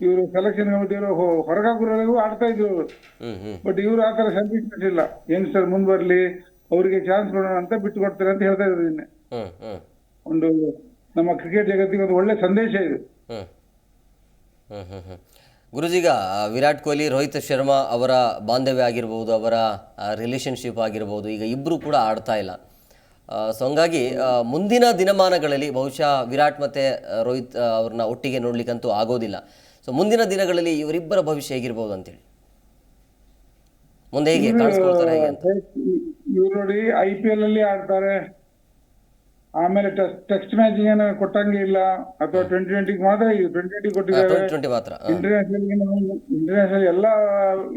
ಇವರು ಸೆಲೆಕ್ಷನ್ ಕಮಿಟಿಯವರು ಹೊರಗಾಗುವವರೆಗೂ ಆಡ್ತಾ ಇದ್ರು. ಬಟ್ ಇವರು ಆತರ ತರ ಸೆಲ್ಫಿಶ್ನೆಸ್ ಇಲ್ಲ. ಯಂಗ್ಸ್ಟರ್ ಮುಂದ್ ಬರ್ಲಿ ಅವರಿಗೆ ಚಾನ್ಸ್ ಕೊಡೋಣ ಅಂತ ಬಿಟ್ಟು ಕೊಡ್ತಾರೆ ಅಂತ ಹೇಳ್ತಾ ಇದ್ರು ನಿನ್ನೆ. ಒಂದು ನಮ್ಮ ಕ್ರಿಕೆಟ್ ಜಗತ್ತಿಗೆ ಒಂದು ಒಳ್ಳೆ ಸಂದೇಶ ಇದು. ಗುರುಜಿಗ ವಿರಾಟ್ ಕೊಹ್ಲಿ ರೋಹಿತ್ ಶರ್ಮಾ ಅವರ ಬಾಂಧವ್ಯ ಆಗಿರ್ಬೋದು ಅವರ ರಿಲೇಶನ್ಶಿಪ್ ಆಗಿರ್ಬೋದು ಈಗ ಇಬ್ಬರು ಕೂಡ ಆಡ್ತಾ ಇಲ್ಲ. ಸೊ ಹಂಗಾಗಿ ಮುಂದಿನ ದಿನಮಾನಗಳಲ್ಲಿ ಬಹುಶಃ ವಿರಾಟ್ ಮತ್ತೆ ರೋಹಿತ್ ಅವ್ರನ್ನ ಒಟ್ಟಿಗೆ ನೋಡ್ಲಿಕ್ಕಂತೂ ಆಗೋದಿಲ್ಲ. ಸೊ ಮುಂದಿನ ದಿನಗಳಲ್ಲಿ ಇವರಿಬ್ಬರ ಭವಿಷ್ಯ ಹೇಗಿರ್ಬೋದು ಅಂತೇಳಿ? ಮುಂದೆ ಹೇಗೆ ಕಾಣಿಸ್ಕೊಳ್ತಾರೆ ಹೇಗೆ ಅಂತ? ಇವ್ರು ನೋಡಿ ಐ ಪಿ ಎಲ್ ಅಲ್ಲಿ ಆಡ್ತಾರೆ. ಆಮೇಲೆ ಟೆಸ್ಟ್ ಮ್ಯಾಚ್ ಏನು ಕೊಟ್ಟಂಗೆ ಇಲ್ಲ. ಅಥವಾ ಟ್ವೆಂಟಿ ಟ್ವೆಂಟಿಗೆ ಮಾತ್ರ ಟ್ವೆಂಟಿ ಟ್ವೆಂಟಿ ಕೊಟ್ಟಿದ್ದಾರೆ. Twenty twenty. ಇಂಟರ್ನ್ಯಾಷನಲ್ ಇಂಟರ್ನ್ಯಾಷನಲ್ ಎಲ್ಲ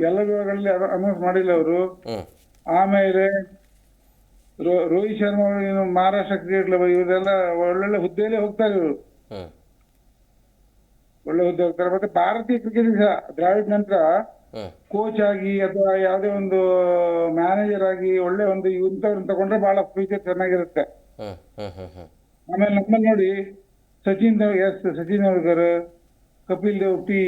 ಎಲ್ಲ ವಿಭಾಗಗಳಲ್ಲಿ ಅನೌನ್ಸ್ ಮಾಡಿಲ್ಲ ಅವರು. ಆಮೇಲೆ ರೋಹಿತ್ ಶರ್ಮಾ ಅವ್ರು ಏನು ಮಹಾರಾಷ್ಟ್ರ ಕ್ರಿಕೆಟ್ ಇವರೆಲ್ಲ ಒಳ್ಳೊಳ್ಳೆ ಹುದ್ದೆಯಲ್ಲೇ ಹೋಗ್ತಾರೆ ಇವರು ಒಳ್ಳೆ ಹುದ್ದೆ ಹೋಗ್ತಾರೆ. ಮತ್ತೆ ಭಾರತೀಯ ಕ್ರಿಕೆಟ್ ಸಹ ದ್ರಾವಿಡ್ ನಂತರ ಕೋಚ್ ಆಗಿ ಅಥವಾ ಯಾವುದೇ ಒಂದು ಮ್ಯಾನೇಜರ್ ಆಗಿ ಒಳ್ಳೆ ಒಂದು ಇಂಥವ್ರನ್ನ ತಗೊಂಡ್ರೆ ಬಹಳ ಫ್ಯೂಚರ್ ಚೆನ್ನಾಗಿರುತ್ತೆ. ಆಮೇಲೆ ನಮ್ಮಲ್ಲಿ ನೋಡಿ Sachin S Sachin Tendulkar Kapil Dev T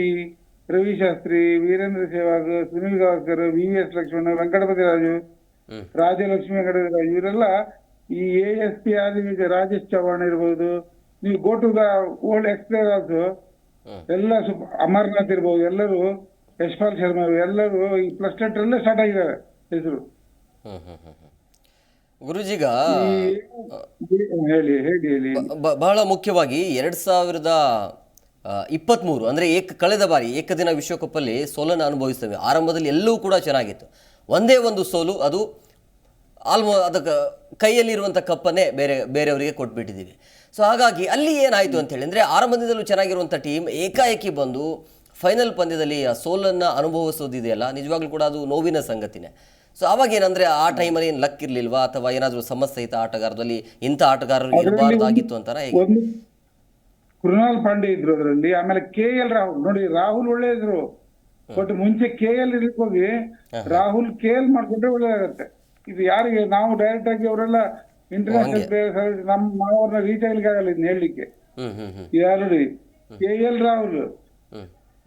Ravi Shastri Virender Sehwag Sunil Gavaskar V V S Laxman Venkatapathy Raju Rajalakshmi Hegde ಇವರೆಲ್ಲ ಈ ಎ ಎಸ್ ಪಿ ಆದಿ ರಾಜೇಶ್ ಚವ್ಹಾಣ್ ಇರ್ಬೋದು ನೀವು go to the old ex player also ಎಲ್ಲ ಅಮರ್ನಾಥ್ ಇರ್ಬೋದು ಎಲ್ಲರೂ ಯಶ್ಪಾಲ್ ಶರ್ಮಾ ಎಲ್ಲರೂ ಈ plus ಟೆಂಟ್ರಲ್ಲೇ start ಆಗಿದ್ದಾರೆ ಹೆಸರು. ಗುರುಜಿಗ ಹೇಳಿ ಹೇಳಿ ಹೇಳಿ. ಬಹಳ ಮುಖ್ಯವಾಗಿ ಎರಡ್ ಸಾವಿರದ ಇಪ್ಪತ್ತ್ಮೂರು ಅಂದರೆ ಏಕ ಕಳೆದ ಬಾರಿ ಏಕದಿನ ವಿಶ್ವಕಪ್ಪಲ್ಲಿ ಸೋಲನ್ನು ಅನುಭವಿಸ್ತೇವೆ ಆರಂಭದಲ್ಲಿ ಎಲ್ಲವೂ ಕೂಡ ಚೆನ್ನಾಗಿತ್ತು. ಒಂದೇ ಒಂದು ಸೋಲು ಅದು ಆಲ್ಮೋ ಅದಕ್ಕೆ ಕೈಯಲ್ಲಿರುವಂಥ ಕಪ್ಪನ್ನೇ ಬೇರೆ ಬೇರೆಯವರಿಗೆ ಕೊಟ್ಬಿಟ್ಟಿದ್ದೀವಿ. ಸೊ ಹಾಗಾಗಿ ಅಲ್ಲಿ ಏನಾಯಿತು ಅಂತ ಹೇಳಿ ಅಂದರೆ ಆರಂಭದಿಂದಲೂ ಚೆನ್ನಾಗಿರುವಂಥ ಟೀಮ್ ಏಕಾಏಕಿ ಬಂದು ಫೈನಲ್ ಪಂದ್ಯದಲ್ಲಿ ಆ ಸೋಲನ್ನು ಅನುಭವಿಸೋದಿದೆಯಲ್ಲ ನಿಜವಾಗ್ಲೂ ಕೂಡ ಅದು ನೋವಿನ ಸಂಗತಿನೇ. ಸೊ ಅವಾಗ ಏನಂದ್ರೆ ಆ ಟೈಮಲ್ಲಿ ಏನು ಲಕ್ ಇರ್ಲಿಲ್ವಾ ಅಥವಾ ಏನಾದರೂ ಸಮಸ್ಯೆ ಇತ್ತು ಆಟಗಾರದಲ್ಲಿ ಇಂಥ ಆಟಗಾರರು ಇರಬಾರ್ದಾಗಿತ್ತು ಅಂತಾರ ಹೇಗೆ? ಕೃಣಾಲ್ ಪಾಂಡೆ ಇದ್ರು ಅದರಲ್ಲಿ ಆಮೇಲೆ ಕೆ ಎಲ್ ರಾಹುಲ್. ನೋಡಿ ರಾಹುಲ್ ಒಳ್ಳೆ ಇದ್ರು ಬಟ್ ಮುಂಚೆ ಕೆ ಎಲ್ ಹೋಗಿ ರಾಹುಲ್ ಕೆ ಎಲ್ ಮಾಡ್ಕೊಂಡ್ರೆ ಒಳ್ಳೇದಾಗತ್ತೆ ಇದು ಯಾರಿಗೆ ನಾವು ಡೈರೆಕ್ಟ್ ಆಗಿ ಅವರೆಲ್ಲ ಇಂಟರ್ನ್ಯಾಷನಲ್ ಪ್ಲೇಯರ್ಸ್ ನಮ್ ರೀಚ್ ಆಗ್ಲಿಕ್ಕೆ ಆಗಲ್ಲ ಇದನ್ನ ಹೇಳಲಿಕ್ಕೆ. ಯಾರು K L Rahul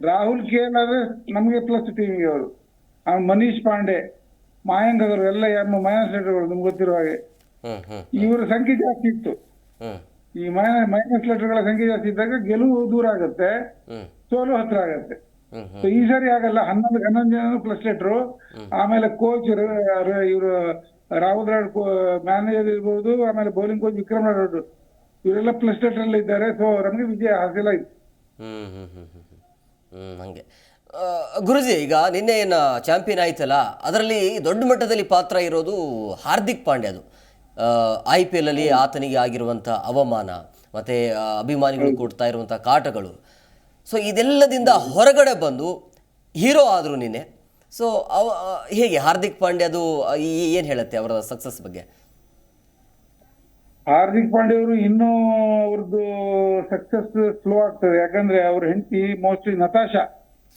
Rahul K L ಆದ್ರೆ ನಮಗೆ ಪ್ಲಸ್ ಟೀಮ್ ಅವರು. ಮನೀಶ್ ಪಾಂಡೆ ಮಾಯಾಂಕ್ ಅವರು ಎಲ್ಲ ಎಂ ಮೈನಸ್ ಲೆಟರ್ಗಳು ನಿಮ್ಗೆ ಗೊತ್ತಿರುವ ಹಾಗೆ. ಇವರ ಸಂಖ್ಯೆ ಜಾಸ್ತಿ ಇತ್ತು. ಈ ಮೈನಸ್ ಮೈನಸ್ ಲೆಟರ್ಗಳ ಸಂಖ್ಯೆ ಜಾಸ್ತಿ ಇದ್ದಾಗ ಗೆಲುವು ದೂರ ಆಗುತ್ತೆ. ಸೋಲು ಹತ್ರ ಆಗುತ್ತೆ. ಈ ಸರಿ ಆಗಲ್ಲ. ಹನ್ನೊಂದು ಹನ್ನೊಂದು ಜನ ಪ್ಲಸ್ ಲೆಟ್ರು ಆಮೇಲೆ ಕೋಚ್ ಇವರು ರಾಹುಲ್ ರಾಡ್ ಮ್ಯಾನೇಜರ್ ಇರ್ಬೋದು ಆಮೇಲೆ ಬೌಲಿಂಗ್ ಕೋಚ್ ವಿಕ್ರಮ್ ರಾಡ್ ಇವರೆಲ್ಲ ಪ್ಲಸ್ ಲೆಟರ್ ಅಲ್ಲಿ ಇದ್ದಾರೆ. ಸೊ ನಮಗೆ ವಿಜಯ ಹಾಸಿಲ್ಲ ಇದು. ಹಂಗೆ. ಗುರುಜಿ ಈಗ ನಿನ್ನೆ ಏನು ಚಾಂಪಿಯನ್ ಆಯ್ತಲ್ಲ ಅದರಲ್ಲಿ ದೊಡ್ಡ ಮಟ್ಟದಲ್ಲಿ ಪಾತ್ರ ಇರೋದು ಹಾರ್ದಿಕ್ ಪಾಂಡ್ಯದು ಐ ಪಿ ಎಲ್ ಅಲ್ಲಿ ಆತನಿಗೆ ಆಗಿರುವಂಥ ಅವಮಾನ ಮತ್ತೆ ಅಭಿಮಾನಿಗಳು ಕೊಡ್ತಾ ಇರುವಂಥ ಕಾಟಗಳು. ಸೊ ಇದೆಲ್ಲದಿಂದ ಹೊರಗಡೆ ಬಂದು ಹೀರೋ ಆದರು ನೀನೆ. ಸೊ ಅವ ಹೇಗೆ ಹಾರ್ದಿಕ್ ಪಾಂಡೆ ಪಾಂಡ್ಯದು ಏನು ಹೇಳುತ್ತೆ ಅವರ ಸಕ್ಸಸ್ ಬಗ್ಗೆ? ಹಾರ್ದಿಕ್ ಪಾಂಡೆ ಅವರು ಇನ್ನೂ ಅವ್ರದ್ದು ಸಕ್ಸಸ್ ಸ್ಲೋ ಆಗ್ತದೆ. ಯಾಕಂದ್ರೆ ಅವ್ರ ಹೆಂಡತಿ ಮೋಸ್ಟ್ಲಿ ನತಾಶಾ.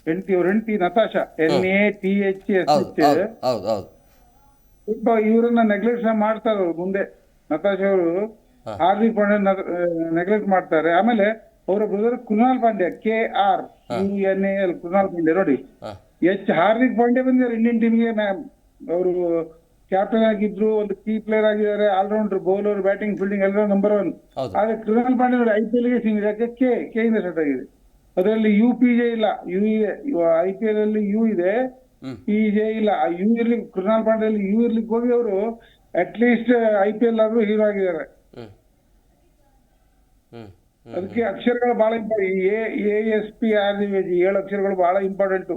ಹೆಂಡತಿ ಅವ್ರ ಹೆಂಡತಿ Natasha. N A T H S ಸ್ವಲ್ಪ ಇವರನ್ನ ನೆಗ್ಲೆಕ್ಟ್ ಮಾಡ್ತಾರೆ ಅವ್ರು ಮುಂದೆ. ನತಾಶಾ ಅವರು ಹಾರ್ದಿಕ್ ಪಾಂಡೆ ನೆಗ್ಲೆಕ್ಟ್ ಮಾಡ್ತಾರೆ. ಆಮೇಲೆ ಅವರ brother Kunal Pandya K R U N A L Kunal Pandya ನೋಡಿ. ಎಚ್ ಹಾರ್ದಿಕ್ ಪಾಂಡ್ಯ ಬಂದಿದ್ದಾರೆ ಇಂಡಿಯನ್ ಟೀಮ್ಗೆ ಅವರು ಕ್ಯಾಪ್ಟನ್ ಆಗಿದ್ರು ಒಂದು ಕೀ ಪ್ಲೇಯರ್ ಆಗಿದ್ದಾರೆ all rounder bowler batting fielding ಎಲ್ಲರೂ ನಂಬರ್ ಒನ್ ಆದ್ರೆ ಕೃಣಾಲ್ ಪಾಂಡ್ಯ ನೋಡಿ ಐ ಪಿ ಎಲ್ಗೆ ಸೀಮಿತ ಯಾಕೆ? ಕೆ ಕೆ ಇಂದ ಸ್ಟಾರ್ಟ್ ಆಗಿದೆ. ಅದರಲ್ಲಿ ಯು ಪಿ ಜೆ ಇಲ್ಲ. ಯು ಇದೆ ಐ ಪಿ ಎಲ್ ಅಲ್ಲಿ ಯು ಇದೆ. ಪಿ ಜೆ ಇಲ್ಲ. ಆ ಯು ಇರ್ಲಿ ಕೃಣಾಲ್ ಪಾಂಡ್ಯ ಅಲ್ಲಿ ಯು ಇರ್ಲಿಕ್ಕೆ ಹೋಗಿ ಅವರು at least I P L ಆದ್ರೂ ಹೀರೋ ಆಗಿದ್ದಾರೆ. ಅದಕ್ಕೆ ಅಕ್ಷರಗಳು ಬಹಳ important A S P R ಏಳು ಅಕ್ಷರಗಳು ಬಹಳ ಇಂಪಾರ್ಟೆಂಟ್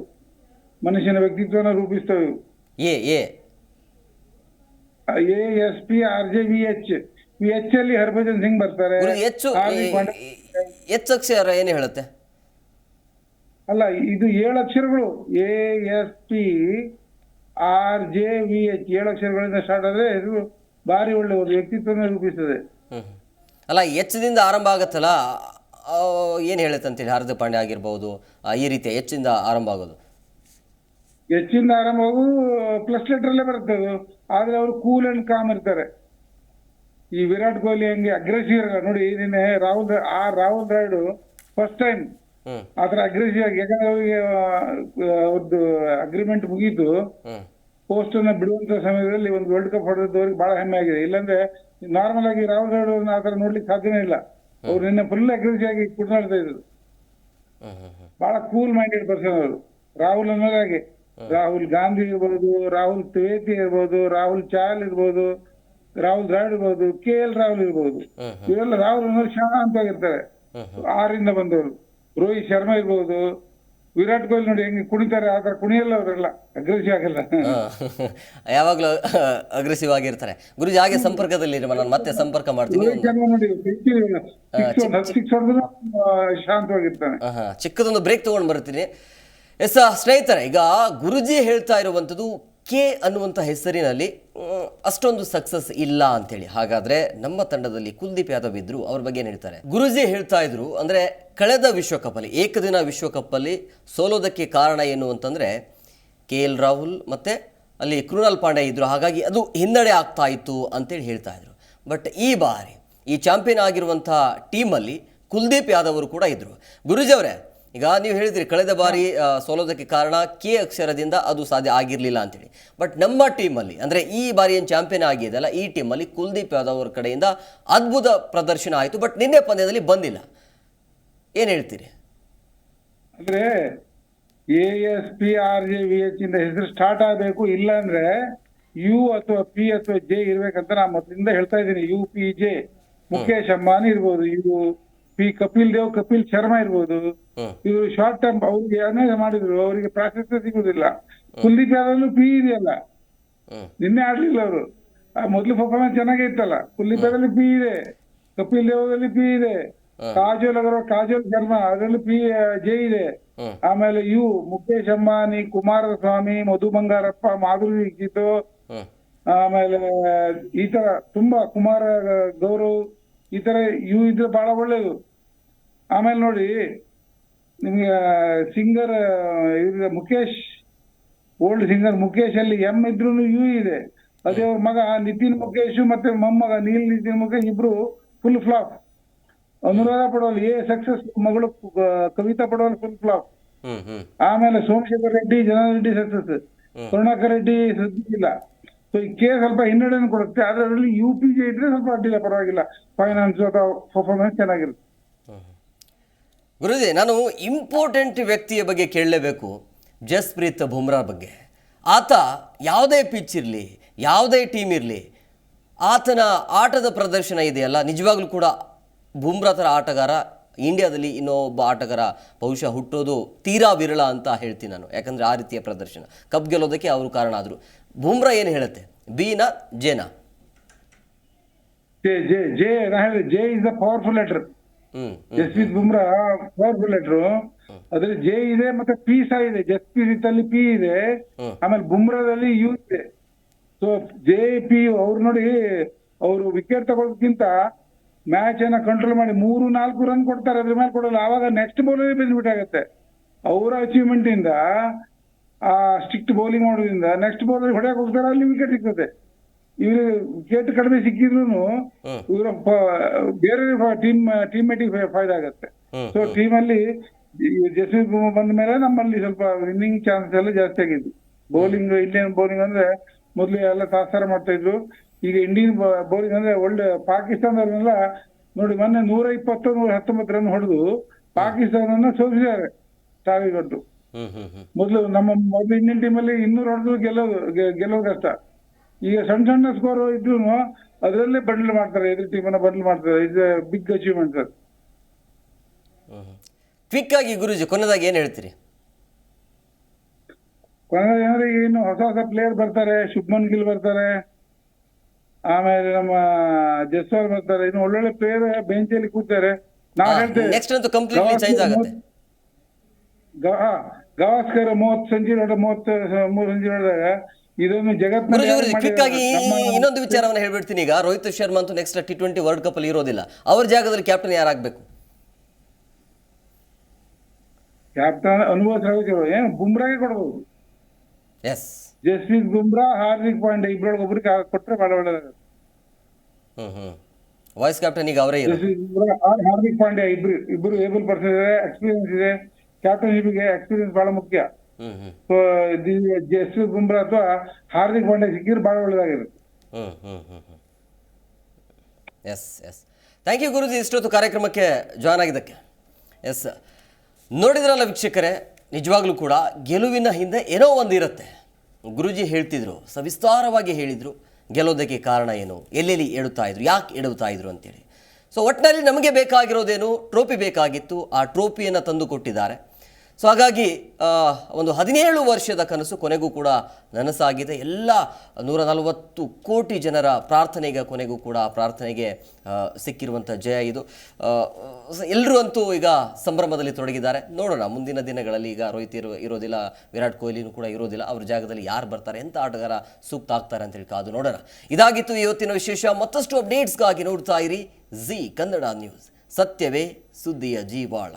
ಮನುಷ್ಯನ ವ್ಯಕ್ತಿತ್ವನ ರೂಪಿಸ್ತವೆ ಇವು. A A A S P R J V H V H ಅಲ್ಲಿ ಹರ್ಭಜನ್ ಸಿಂಗ್ ಬರ್ತಾರೆ. ಹೆಚ್ಚು ಅಕ್ಷರ ಏನು ಹೇಳುತ್ತೆ? ಅಲ್ಲ ಇದು ಏಳು ಅಕ್ಷರಗಳು. A S P R J V H ಏಳು ಅಕ್ಷರಗಳಿಂದ ಸ್ಟಾರ್ಟ್ ಆದ್ರೆ ಇದು ಭಾರಿ ಒಳ್ಳೆ ಒಂದು ವ್ಯಕ್ತಿತ್ವನ ರೂಪಿಸ್ತದೆ. ಅಲ್ಲ ಹೆಚ್ಚದಿಂದ ಆರಂಭ ಆಗತ್ತಲ್ಲ? ಏನು ಹೇಳುತ್ತೆ ಅಂತೇಳಿ ಹಾರ್ದಿಕ್ ಪಾಂಡ್ಯ ಆಗಿರ್ಬೋದು ಈ ರೀತಿ ಹೆಚ್ಚಿಂದ ಆರಂಭ ಆಗೋದು? ಹೆಚ್ಚಿಂದ ಆರಂಭವು ಪ್ಲಸ್ ಲೆಟರ್ ಅಲ್ಲೇ ಬರುತ್ತೆ ಅದು. ಆದ್ರೆ ಅವರು ಕೂಲ್ ಅಂಡ್ ಕಾಮ್ ಇರ್ತಾರೆ. ಈ ವಿರಾಟ್ ಕೊಹ್ಲಿ ಹಂಗೆ ಅಗ್ರೆಸಿವ್ ಇರಲ್ಲ. ನೋಡಿ ನಿನ್ನೆ ರಾಹುಲ್ ಆ ರಾಹುಲ್ ದ್ರಾವಿಡ್ ಫಸ್ಟ್ ಟೈಮ್ ಆತರ ಅಗ್ರೆಸಿವ್ ಆಗಿ ಯಾಕಂದ್ರೆ ಅವ್ರಿಗೆ ಅವ್ರದ್ದು ಅಗ್ರಿಮೆಂಟ್ ಮುಗೀತು. ಪೋಸ್ಟ್ ಅನ್ನ ಬಿಡುವಂತ ಸಮಯದಲ್ಲಿ ಒಂದು ವರ್ಲ್ಡ್ ಕಪ್ ಹೊಡೆದವ್ರಿಗೆ ಬಹಳ ಹೆಮ್ಮೆ ಆಗಿದೆ. ಇಲ್ಲಾಂದ್ರೆ ನಾರ್ಮಲ್ ಆಗಿ ರಾಹುಲ್ ದ್ರಾವಿಡ್ ಅವ್ರನ್ನ ಆತರ ನೋಡ್ಲಿಕ್ಕೆ ಸಾಧ್ಯನೇ ಇಲ್ಲ. ಅವ್ರು ನಿನ್ನೆ ಫುಲ್ ಅಗ್ರೆಸಿ ಆಗಿ ಕುಡ್ನಾಡ್ತಾ ಇದ್ರು ಬಹಳ ಕೂಲ್ ಮೈಂಡೆಡ್ ಪರ್ಸನ್ ಅವರು. ರಾಹುಲ್ ಅನ್ನೋದು ಹಾಗೆ. ರಾಹುಲ್ ಗಾಂಧಿ ಇರ್ಬೋದು ರಾಹುಲ್ ತ್ರಿವೇದಿ ಇರ್ಬೋದು ರಾಹುಲ್ ಚಾಲ್ ಇರ್ಬೋದು ರಾಹುಲ್ ದ್ರಾವಿಡ್ ಇರ್ಬೋದು ಕೆ ಎಲ್ ರಾಹುಲ್ ಇರ್ಬೋದು. ಇವೆಲ್ಲ ರಾಹುಲ್ ಅನ್ನೋರು ಶಾಂತವಾಗಿರ್ತಾರೆ. ಆರಿಂದ ಬಂದವರು. ರೋಹಿತ್ ಶರ್ಮಾ ಇರ್ಬೋದು ವಿರಾಟ್ ಕೊಹ್ಲಿ ನೋಡಿ ಹೆಂಗೆ ಕುಣಿತಾರೆ ಆತರ ಕುಣಿಯಲ್ಲ ಅವರೆಲ್ಲ. ಅಗ್ರೆಸಿವ್ ಆಗಲ್ಲ. ಯಾವಾಗಲೂ ಅಗ್ರೆಸಿವ್ ಆಗಿರ್ತಾರೆ. ಗುರುಜಿ ಹಾಗೆ ಸಂಪರ್ಕದಲ್ಲಿ ನಾನು ಮತ್ತೆ ಸಂಪರ್ಕ ಮಾಡ್ತೀನಿ. ನೋಡಿ ಶಾಂತವಾಗಿರ್ತಾನೆ. ಚಿಕ್ಕದೊಂದು ಬ್ರೇಕ್ ತಗೊಂಡು ಬರ್ತೀನಿ. ಎಸ್ ಸ್ನೇಹಿತರೆ ಈಗ ಗುರುಜಿ ಹೇಳ್ತಾ ಇರುವಂಥದ್ದು ಕೆ ಅನ್ನುವಂಥ ಹೆಸರಿನಲ್ಲಿ ಅಷ್ಟೊಂದು ಸಕ್ಸಸ್ ಇಲ್ಲ ಅಂತೇಳಿ ಹಾಗಾದ್ರೆ ನಮ್ಮ ತಂಡದಲ್ಲಿ ಕುಲ್ದೀಪ್ ಯಾದವ್ ಇದ್ರು, ಅವ್ರ ಬಗ್ಗೆ ಏನು ಹೇಳ್ತಾರೆ? ಗುರುಜಿ ಹೇಳ್ತಾ ಇದ್ರು, ಅಂದ್ರೆ ಕಳೆದ ವಿಶ್ವಕಪ್ಪಲ್ಲಿ, ಏಕದಿನ ವಿಶ್ವಕಪ್ಪಲ್ಲಿ ಸೋಲೋದಕ್ಕೆ ಕಾರಣ ಏನು ಅಂತಂದ್ರೆ, ಕೆ ಎಲ್ ರಾಹುಲ್ ಮತ್ತೆ ಅಲ್ಲಿ ಕೃಣಾಲ್ ಪಾಂಡೆ ಇದ್ದರು ಹಾಗಾಗಿ ಅದು ಹಿನ್ನಡೆ ಆಗ್ತಾ ಇತ್ತು ಅಂತೇಳಿ ಹೇಳ್ತಾ ಇದ್ರು. ಬಟ್ ಈ ಬಾರಿ, ಈ ಚಾಂಪಿಯನ್ ಆಗಿರುವಂಥ ಟೀಮಲ್ಲಿ ಕುಲ್ದೀಪ್ ಯಾದವ್ ಅವರು ಕೂಡ ಇದ್ದರು ಗುರುಜಿ ಅವರೇ ಈಗ ನೀವು ಹೇಳಿದ್ರಿ ಕಳೆದ ಬಾರಿ ಸೋಲೋದಕ್ಕೆ ಕಾರಣ ಕೆ ಅಕ್ಷರದಿಂದ ಅದು ಸಾಧ್ಯ ಆಗಿರಲಿಲ್ಲ ಅಂತೇಳಿ. ಬಟ್ ನಮ್ಮ ಟೀಮಲ್ಲಿ ಅಂದರೆ ಈ ಬಾರಿ ಏನು ಚಾಂಪಿಯನ್ ಆಗಿದೆಯಲ್ಲ ಈ ಟೀಮಲ್ಲಿ ಕುಲ್ದೀಪ್ ಯಾದವ್ ಅವರ ಕಡೆಯಿಂದ ಅದ್ಭುತ ಪ್ರದರ್ಶನ ಆಯಿತು. ಬಟ್ ನಿನ್ನೆ ಪಂದ್ಯದಲ್ಲಿ ಬಂದಿಲ್ಲ. ಏನು ಹೇಳ್ತೀರಿ? ಅಂದ್ರೆ A S P R J V H ಇಂದ ಹೆಸರು ಸ್ಟಾರ್ಟ್ ಆಗಬೇಕು ಇಲ್ಲ ಅಂದ್ರೆ ಯು ಅಥವಾ ಪಿ ಅಥವಾ ಜೆ ಇರ್ಬೇಕಂತ ನಾ ಮೊದಲಿಂದ ಹೇಳ್ತಾ ಇದ್ದೀನಿ. U P J Mukesh Ambani ಇರ್ಬೋದು ಯು ಪಿ ಕಪಿಲ್ ದೇವ್ ಕಪಿಲ್ ಶರ್ಮಾ ಇರ್ಬೋದು. ಇವರು ಶಾರ್ಟ್ ಟರ್ಮ್ ಅವ್ರಿಗೆ ಅನ್ಯಾಯ ಮಾಡಿದ್ರು ಅವರಿಗೆ ಪ್ರಾಶಸ್ತ್ಯ ಸಿಗುದಿಲ್ಲ. ಕುಲ್ದೀಪ್ ಯಾದವ್ನು ಪಿ ಇದೆಯಲ್ಲ ಹ್ಮ್. ನಿನ್ನೆ ಆಡ್ಲಿಲ್ಲ ಅವರು. ಮೊದ್ಲು ಪರ್ಫಾರ್ಮೆನ್ಸ್ ಚೆನ್ನಾಗಿ ಇತ್ತಲ್ಲ. ಕುಲ್ದೀಪ್ ಯಾದವ್ನಲ್ಲಿ ಪಿ ಇದೆ ಕಪಿಲ್ ದೇವದಲ್ಲಿ ಪಿ ಇದೆ ಕಾಜಲ್ ಕಾಜೋಲ್ ಅವರ ಕಾಜೋಲ್ ಶರ್ಮಾ ಅದರಲ್ಲಿ ಪಿ ಜೆ ಇದೆ ಆಮೇಲೆ ಯು ಮುಖೇಶ್ ಅಂಬಾನಿ ಕುಮಾರಸ್ವಾಮಿ ಮಧು ಬಂಗಾರಪ್ಪ ಮಾಧುರಿ ದೀಕ್ಷಿತ್. ಆಮೇಲೆ ಈ ತರ ತುಂಬಾ ಕುಮಾರ ಗೌರವ್ ಈ ತರ ಇವು ಇದ್ರೆ ಬಹಳ ಒಳ್ಳೇದು. ಆಮೇಲೆ ನೋಡಿ ನಿಮ್ಗೆ ಸಿಂಗರ್ ಇವ್ರ ಮುಖೇಶ್. ಓಲ್ಡ್ ಸಿಂಗರ್ ಮುಖೇಶ್ ಅಲ್ಲಿ ಎಂ ಇದ್ರು ಯು ಇದೆ. ಅದೇ ಅವ್ರ ಮಗ ನಿತಿನ್ ಮುಖೇಶ್ ಮತ್ತೆ ಮೊಮ್ಮಗ ನೀಲ್ ನಿತಿನ್ ಮುಖೇಶ್ ಇಬ್ರು full flop Anuradha Paudwal a success ಮಗಳು ಕವಿತಾ ಪಡೋಲ್ ಫುಲ್ ಫ್ಲಾಪ್ ಆಮೇಲೆ ಸೋಮಶೇಖರ್ ರೆಡ್ಡಿ ಜನಾರ್ದನ್ ರೆಡ್ಡಿ ಸಕ್ಸಸ್. ಕರುಣಾಕರ್ ರೆಡ್ಡಿ ಸದ್ದು ಇಲ್ಲ. ಸೊ ಈ ಕೆ ಸ್ವಲ್ಪ ಹಿನ್ನಡೆಯನ್ನು ಕೊಡುತ್ತೆ. ಆದ್ರೆ ಅದರಲ್ಲಿ ಯು ಪಿ ಜೆ ಇದ್ರೆ ಸ್ವಲ್ಪ ಅಡ್ಡಿಲ್ಲ ಪರವಾಗಿಲ್ಲ. ಫೈನಾನ್ಸ್ ಅಥವಾ ಪರ್ಫಾರ್ಮೆನ್ಸ್ ಚೆನ್ನಾಗಿರುತ್ತೆ. ಗುರುಜಿ ನಾನು ಇಂಪಾರ್ಟೆಂಟ್ ವ್ಯಕ್ತಿಯ ಬಗ್ಗೆ ಕೇಳಲೇಬೇಕು. ಜಸ್ಪ್ರೀತ್ ಬುಮ್ರಾ ಬಗ್ಗೆ. ಆತ ಯಾವುದೇ ಪಿಚ್ ಇರಲಿ, ಯಾವುದೇ ಟೀಮ್ ಇರಲಿ, ಆತನ ಆಟದ ಪ್ರದರ್ಶನ ಇದೆಯಲ್ಲ, ನಿಜವಾಗ್ಲೂ ಕೂಡ ಬುಮ್ರಾ ಥರ ಆಟಗಾರ, ಇಂಡಿಯಾದಲ್ಲಿ ಇನ್ನೊಬ್ಬ ಆಟಗಾರ ಬಹುಶಃ ಹುಟ್ಟೋದು ತೀರಾ ವಿರಳ ಅಂತ ಹೇಳ್ತೀನಿ ನಾನು. ಯಾಕಂದರೆ ಆ ರೀತಿಯ ಪ್ರದರ್ಶನ. ಕಪ್ ಗೆಲ್ಲೋದಕ್ಕೆ ಅವರು ಕಾರಣ ಆದರು. ಬುಮ್ರಾ ಏನು ಹೇಳುತ್ತೆ? ಬಿನಾ ಜೇನಾ J J J J is the powerful letter Jasprit Bumrah four letter ಅದ್ರಲ್ಲಿ ಜೆ ಇದೆ ಮತ್ತೆ ಪಿ ಸಹ ಇದೆ. ಜಸ್ಪ್ರೀತ್ ಅಲ್ಲಿ ಪಿ ಇದೆ. ಆಮೇಲೆ ಬುಮ್ರಾದಲ್ಲಿ ಯು ಇದೆ. ಸೊ ಜೆ ಪಿ ಅವ್ರು ನೋಡಿ ಅವರು ವಿಕೆಟ್ ತಗೊಳ್ಳೋದಕ್ಕಿಂತ ಮ್ಯಾಚ್ ಅನ್ನ ಕಂಟ್ರೋಲ್ ಮಾಡಿ ಮೂರು ನಾಲ್ಕು ರನ್ ಕೊಡ್ತಾರೆ. ಅದ್ರ ಮೇಲೆ ಕೊಡಲ್ಲ. ಆವಾಗ ನೆಕ್ಸ್ಟ್ ಬೌಲರ್ ಬೆನಿಫಿಟ್ ಆಗುತ್ತೆ ಅವರ ಅಚೀವ್ಮೆಂಟ್ ಇಂದ ಆ ಸ್ಟ್ರಿಕ್ಟ್ ಬೌಲಿಂಗ್ ಮಾಡೋದ್ರಿಂದ ನೆಕ್ಸ್ಟ್ ಬೌಲರ್ ಹೊಡೆಯಕ್ಕೆ ಹೋಗ್ತಾರೆ ಅಲ್ಲಿ ವಿಕೆಟ್ ಸಿಗ್ತದೆ. ಇವ್ರು ವಿಕೆಟ್ ಕಡಿಮೆ ಸಿಕ್ಕಿದ್ರು ಇವ್ರ ಬೇರೆ ಟೀಮ್ ಟೀಮ್ ಮೇಟಿಗೆ ಫಾಯ್ದಾ ಆಗತ್ತೆ. ಸೊ ಟೀಮ್ ಅಲ್ಲಿ ಜಸ್ವಿ ಬುಮ್ರಾ ಬಂದ ಮೇಲೆ ನಮ್ಮಲ್ಲಿ ಸ್ವಲ್ಪ ವಿನ್ನಿಂಗ್ ಚಾನ್ಸ್ ಎಲ್ಲ ಜಾಸ್ತಿ ಆಗಿದ್ದು ಬೌಲಿಂಗ್ ಇಂಡಿಯನ್ ಬೌಲಿಂಗ್ ಅಂದ್ರೆ ಮೊದಲು ಎಲ್ಲ ತಾಸಾರ ಮಾಡ್ತಾ ಇದ್ರು ಈಗ ಇಂಡಿಯನ್ ಬೌಲಿಂಗ್ ಅಂದ್ರೆ ಒಳ್ಳೆ ಪಾಕಿಸ್ತಾನದವ್ರನ್ನೆಲ್ಲ ನೋಡಿ ಮೊನ್ನೆ ನೂರ ಇಪ್ಪತ್ತು ನೂರ ಹತ್ತೊಂಬತ್ತು ರನ್ ಹೊಡೆದು ಪಾಕಿಸ್ತಾನನ್ನ ಸೋಲಿಸಿದ್ದಾರೆ ಸಾವಿರ ಮೊದ್ಲು ನಮ್ಮ ಮೊದಲು ಇಂಡಿಯನ್ ಟೀಮ್ ಅಲ್ಲಿ ಇನ್ನೂರು ಹೊಡೆದು ಗೆಲ್ಲೋದು ಗೆಲ್ಲೋದು ಕಷ್ಟ ಈಗ ಸಣ್ಣ ಸಣ್ಣ ಸ್ಕೋರ್ ಇದ್ರು ಅದರಲ್ಲೇ ಬಂಡಲ್ ಮಾಡ್ತಾರೆ ಎದುರು ಟೀಮನ್ನ ಬಂಡಲ್ ಮಾಡ್ತಾರೆ. ಇದು ಬಿಗ್ ಅಚೀವ್ಮೆಂಟ್ ಸರ್ ಕ್ವಿಕ್ ಆಗಿ ಗುರುಜಿ ಕೊನೆದಾಗಿ ಏನು ಹೇಳ್ತೀರಿ? ಕೊನೆದಾಗಿ ಏನಂದ್ರೆ ಈಗ ಇನ್ನು ಹೊಸ ಹೊಸ ಪ್ಲೇಯರ್ ಬರ್ತಾರೆ ಶುಭ್ಮನ್ ಗಿಲ್ ಬರ್ತಾರೆ ಆಮೇಲೆ ನಮ್ಮ ಜಸ್ವಾಲ್ ಬರ್ತಾರೆ. ಇನ್ನು ಒಳ್ಳೊಳ್ಳೆ ಪ್ಲೇಯರ್ ಬೆಂಚ್ ಅಲ್ಲಿ ಕೂತಾರೆ ನಾವು ಹೇಳ್ತೇವೆ ನೆಕ್ಸ್ಟ್ ಅಂತೂ ಕಂಪ್ಲೀಟ್ಲಿ ಚೇಂಜ್ ಆಗುತ್ತೆ. ಗ- ಆ, ಗವಾಸ್ಕರ್ ಮೂವತ್ತು ಸಂಜೆ ಹೊಡೆದ ಮೂವತ್ತು ಮೂರು ಸಂಜೆ ಹೊಡೆದಾಗ ಇದನ್ನು ಜಗತ್ತಿನಲ್ಲಿ ಕ್ವಿಕ್ ಆಗಿ ಇನ್ನೊಂದು ವಿಚಾರವನ್ನು ಹೇಳ್ಬಿಡ್ತೀನಿ ಈಗ. ರೋಹಿತ್ ಶರ್ಮಾ ಅಂತೂ next T twenty World Cup ಅಲ್ಲಿ ಇರೋದಿಲ್ಲ. ಅವ್ರ ಜಾಗದಲ್ಲಿ ಕ್ಯಾಪ್ಟನ್ ಯಾರಾಗಬೇಕು? ಕ್ಯಾಪ್ಟನ್ ಅನುಭವ ಏನು ಬುಮ್ರಾಗೆ ಕೊಡ್ಬೋದು. ಎಸ್ ಜಸ್ಪ್ರೀತ್ ಬುಮ್ರಾ ಹಾರ್ದಿಕ್ ಪಾಂಡೆ ಇಬ್ಬರೊಳಗೆ ಒಬ್ರಿಗೆ ಕೊಟ್ರೆ ಬಾಳ ಒಳ್ಳೆದಾಗುತ್ತೆ. ಹ್ಮ್ ಹ್ಮ್. ವಾಯ್ಸ್ ಕ್ಯಾಪ್ಟನ್ ಈಗ ಅವರೇ ಜಸ್ಪ್ರೀತ್ ಬುಮ್ರಾ ಹಾರ್- ಹಾರ್ದಿಕ್ ಪಾಂಡೆ ಇಬ್ರು ಇಬ್ರು ಏಬಲ್ ಪರ್ಸನ್ ಇದೆ ಎಕ್ಸ್ಪೀರಿಯನ್ಸ್ ಇದೆ. ಕ್ಯಾಪ್ಟನ್ಶಿಪ್ಗೆ ಎಕ್ಸ್ಪೀರಿಯನ್ಸ್ ಬಹಳ ಮುಖ್ಯ. ಜಸ್ಪ್ರೀತ್ ಬುಮ್ರಾ ಅಥವಾ ಹಾರ್ದಿಕ್ ಪಾಂಡೆ ಸಿಕ್ಕಿದ್ರೆ ಬಹಳ ಒಳ್ಳೇದಾಗಿರುತ್ತೆ. ಹ್ಮ್ ಹ್ಮ್ ಹ್ಮ್ ಹ್ಮ್. Yes yes thank you Guruji ಇಷ್ಟೊತ್ತು ಕಾರ್ಯಕ್ರಮಕ್ಕೆ ಜಾಯ್ನ್ ಆಗಿದ್ದಕ್ಕೆ. ಎಸ್ ನೋಡಿದ್ರಲ್ಲ ವೀಕ್ಷಕರೇ ನಿಜವಾಗ್ಲೂ ಕೂಡ ಗೆಲುವಿನ ಹಿಂದೆ ಏನೋ ಒಂದು ಇರುತ್ತೆ. ಗುರುಜಿ ಹೇಳ್ತಿದ್ರು ಸವಿಸ್ತಾರವಾಗಿ ಹೇಳಿದರು ಗೆಲ್ಲೋದಕ್ಕೆ ಕಾರಣ ಏನು? ಎಲ್ಲೆಲ್ಲಿ ಎಡುತ್ತಾ ಇದ್ರು? ಯಾಕೆ ಎಡುತ್ತಾ ಇದ್ರು ಅಂತೇಳಿ. ಸೊ ಒಟ್ಟಿನಲ್ಲಿ ನಮಗೆ ಬೇಕಾಗಿರೋದೇನು? ಟ್ರೋಫಿ ಬೇಕಾಗಿತ್ತು. ಆ ಟ್ರೋಫಿಯನ್ನು ತಂದು ಕೊಟ್ಟಿದ್ದಾರೆ. ಸೊ ಹಾಗಾಗಿ ಒಂದು ಹದಿನೇಳು ವರ್ಷದ ಕನಸು ಕೊನೆಗೂ ಕೂಡ ನನಸಾಗಿದೆ. ಎಲ್ಲ ನೂರ ನಲವತ್ತು ಕೋಟಿ ಜನರ ಪ್ರಾರ್ಥನೆಗೆ ಕೊನೆಗೂ ಕೂಡ ಪ್ರಾರ್ಥನೆಗೆ ಸಿಕ್ಕಿರುವಂಥ ಜಯ ಇದು. ಎಲ್ಲರೂ ಅಂತೂ ಈಗ ಸಂಭ್ರಮದಲ್ಲಿ ತೊಡಗಿದ್ದಾರೆ. ನೋಡೋಣ, ಮುಂದಿನ ದಿನಗಳಲ್ಲಿ ಈಗ ರೋಹಿತ್ ಇರೋ, ಇರೋದಿಲ್ಲ, ವಿರಾಟ್ ಕೊಹ್ಲಿನೂ ಕೂಡ ಇರೋದಿಲ್ಲ. ಅವ್ರ ಜಾಗದಲ್ಲಿ ಯಾರು ಬರ್ತಾರೆ ಎಂಥ ಆಟಗಾರ ಸೂಕ್ತ ಆಗ್ತಾರೆ ಅಂತೇಳಿ ಕಾದು ನೋಡೋಣ. ಇದಾಗಿತ್ತು ಇವತ್ತಿನ ವಿಶೇಷ. ಮತ್ತಷ್ಟು ಅಪ್ಡೇಟ್ಸ್ಗಾಗಿ ನೋಡ್ತಾ ಇರಿ. ಜಿ ಕನ್ನಡ ನ್ಯೂಸ್. ಸತ್ಯವೇ ಸುದ್ದಿಯ ಜೀವಾಳ.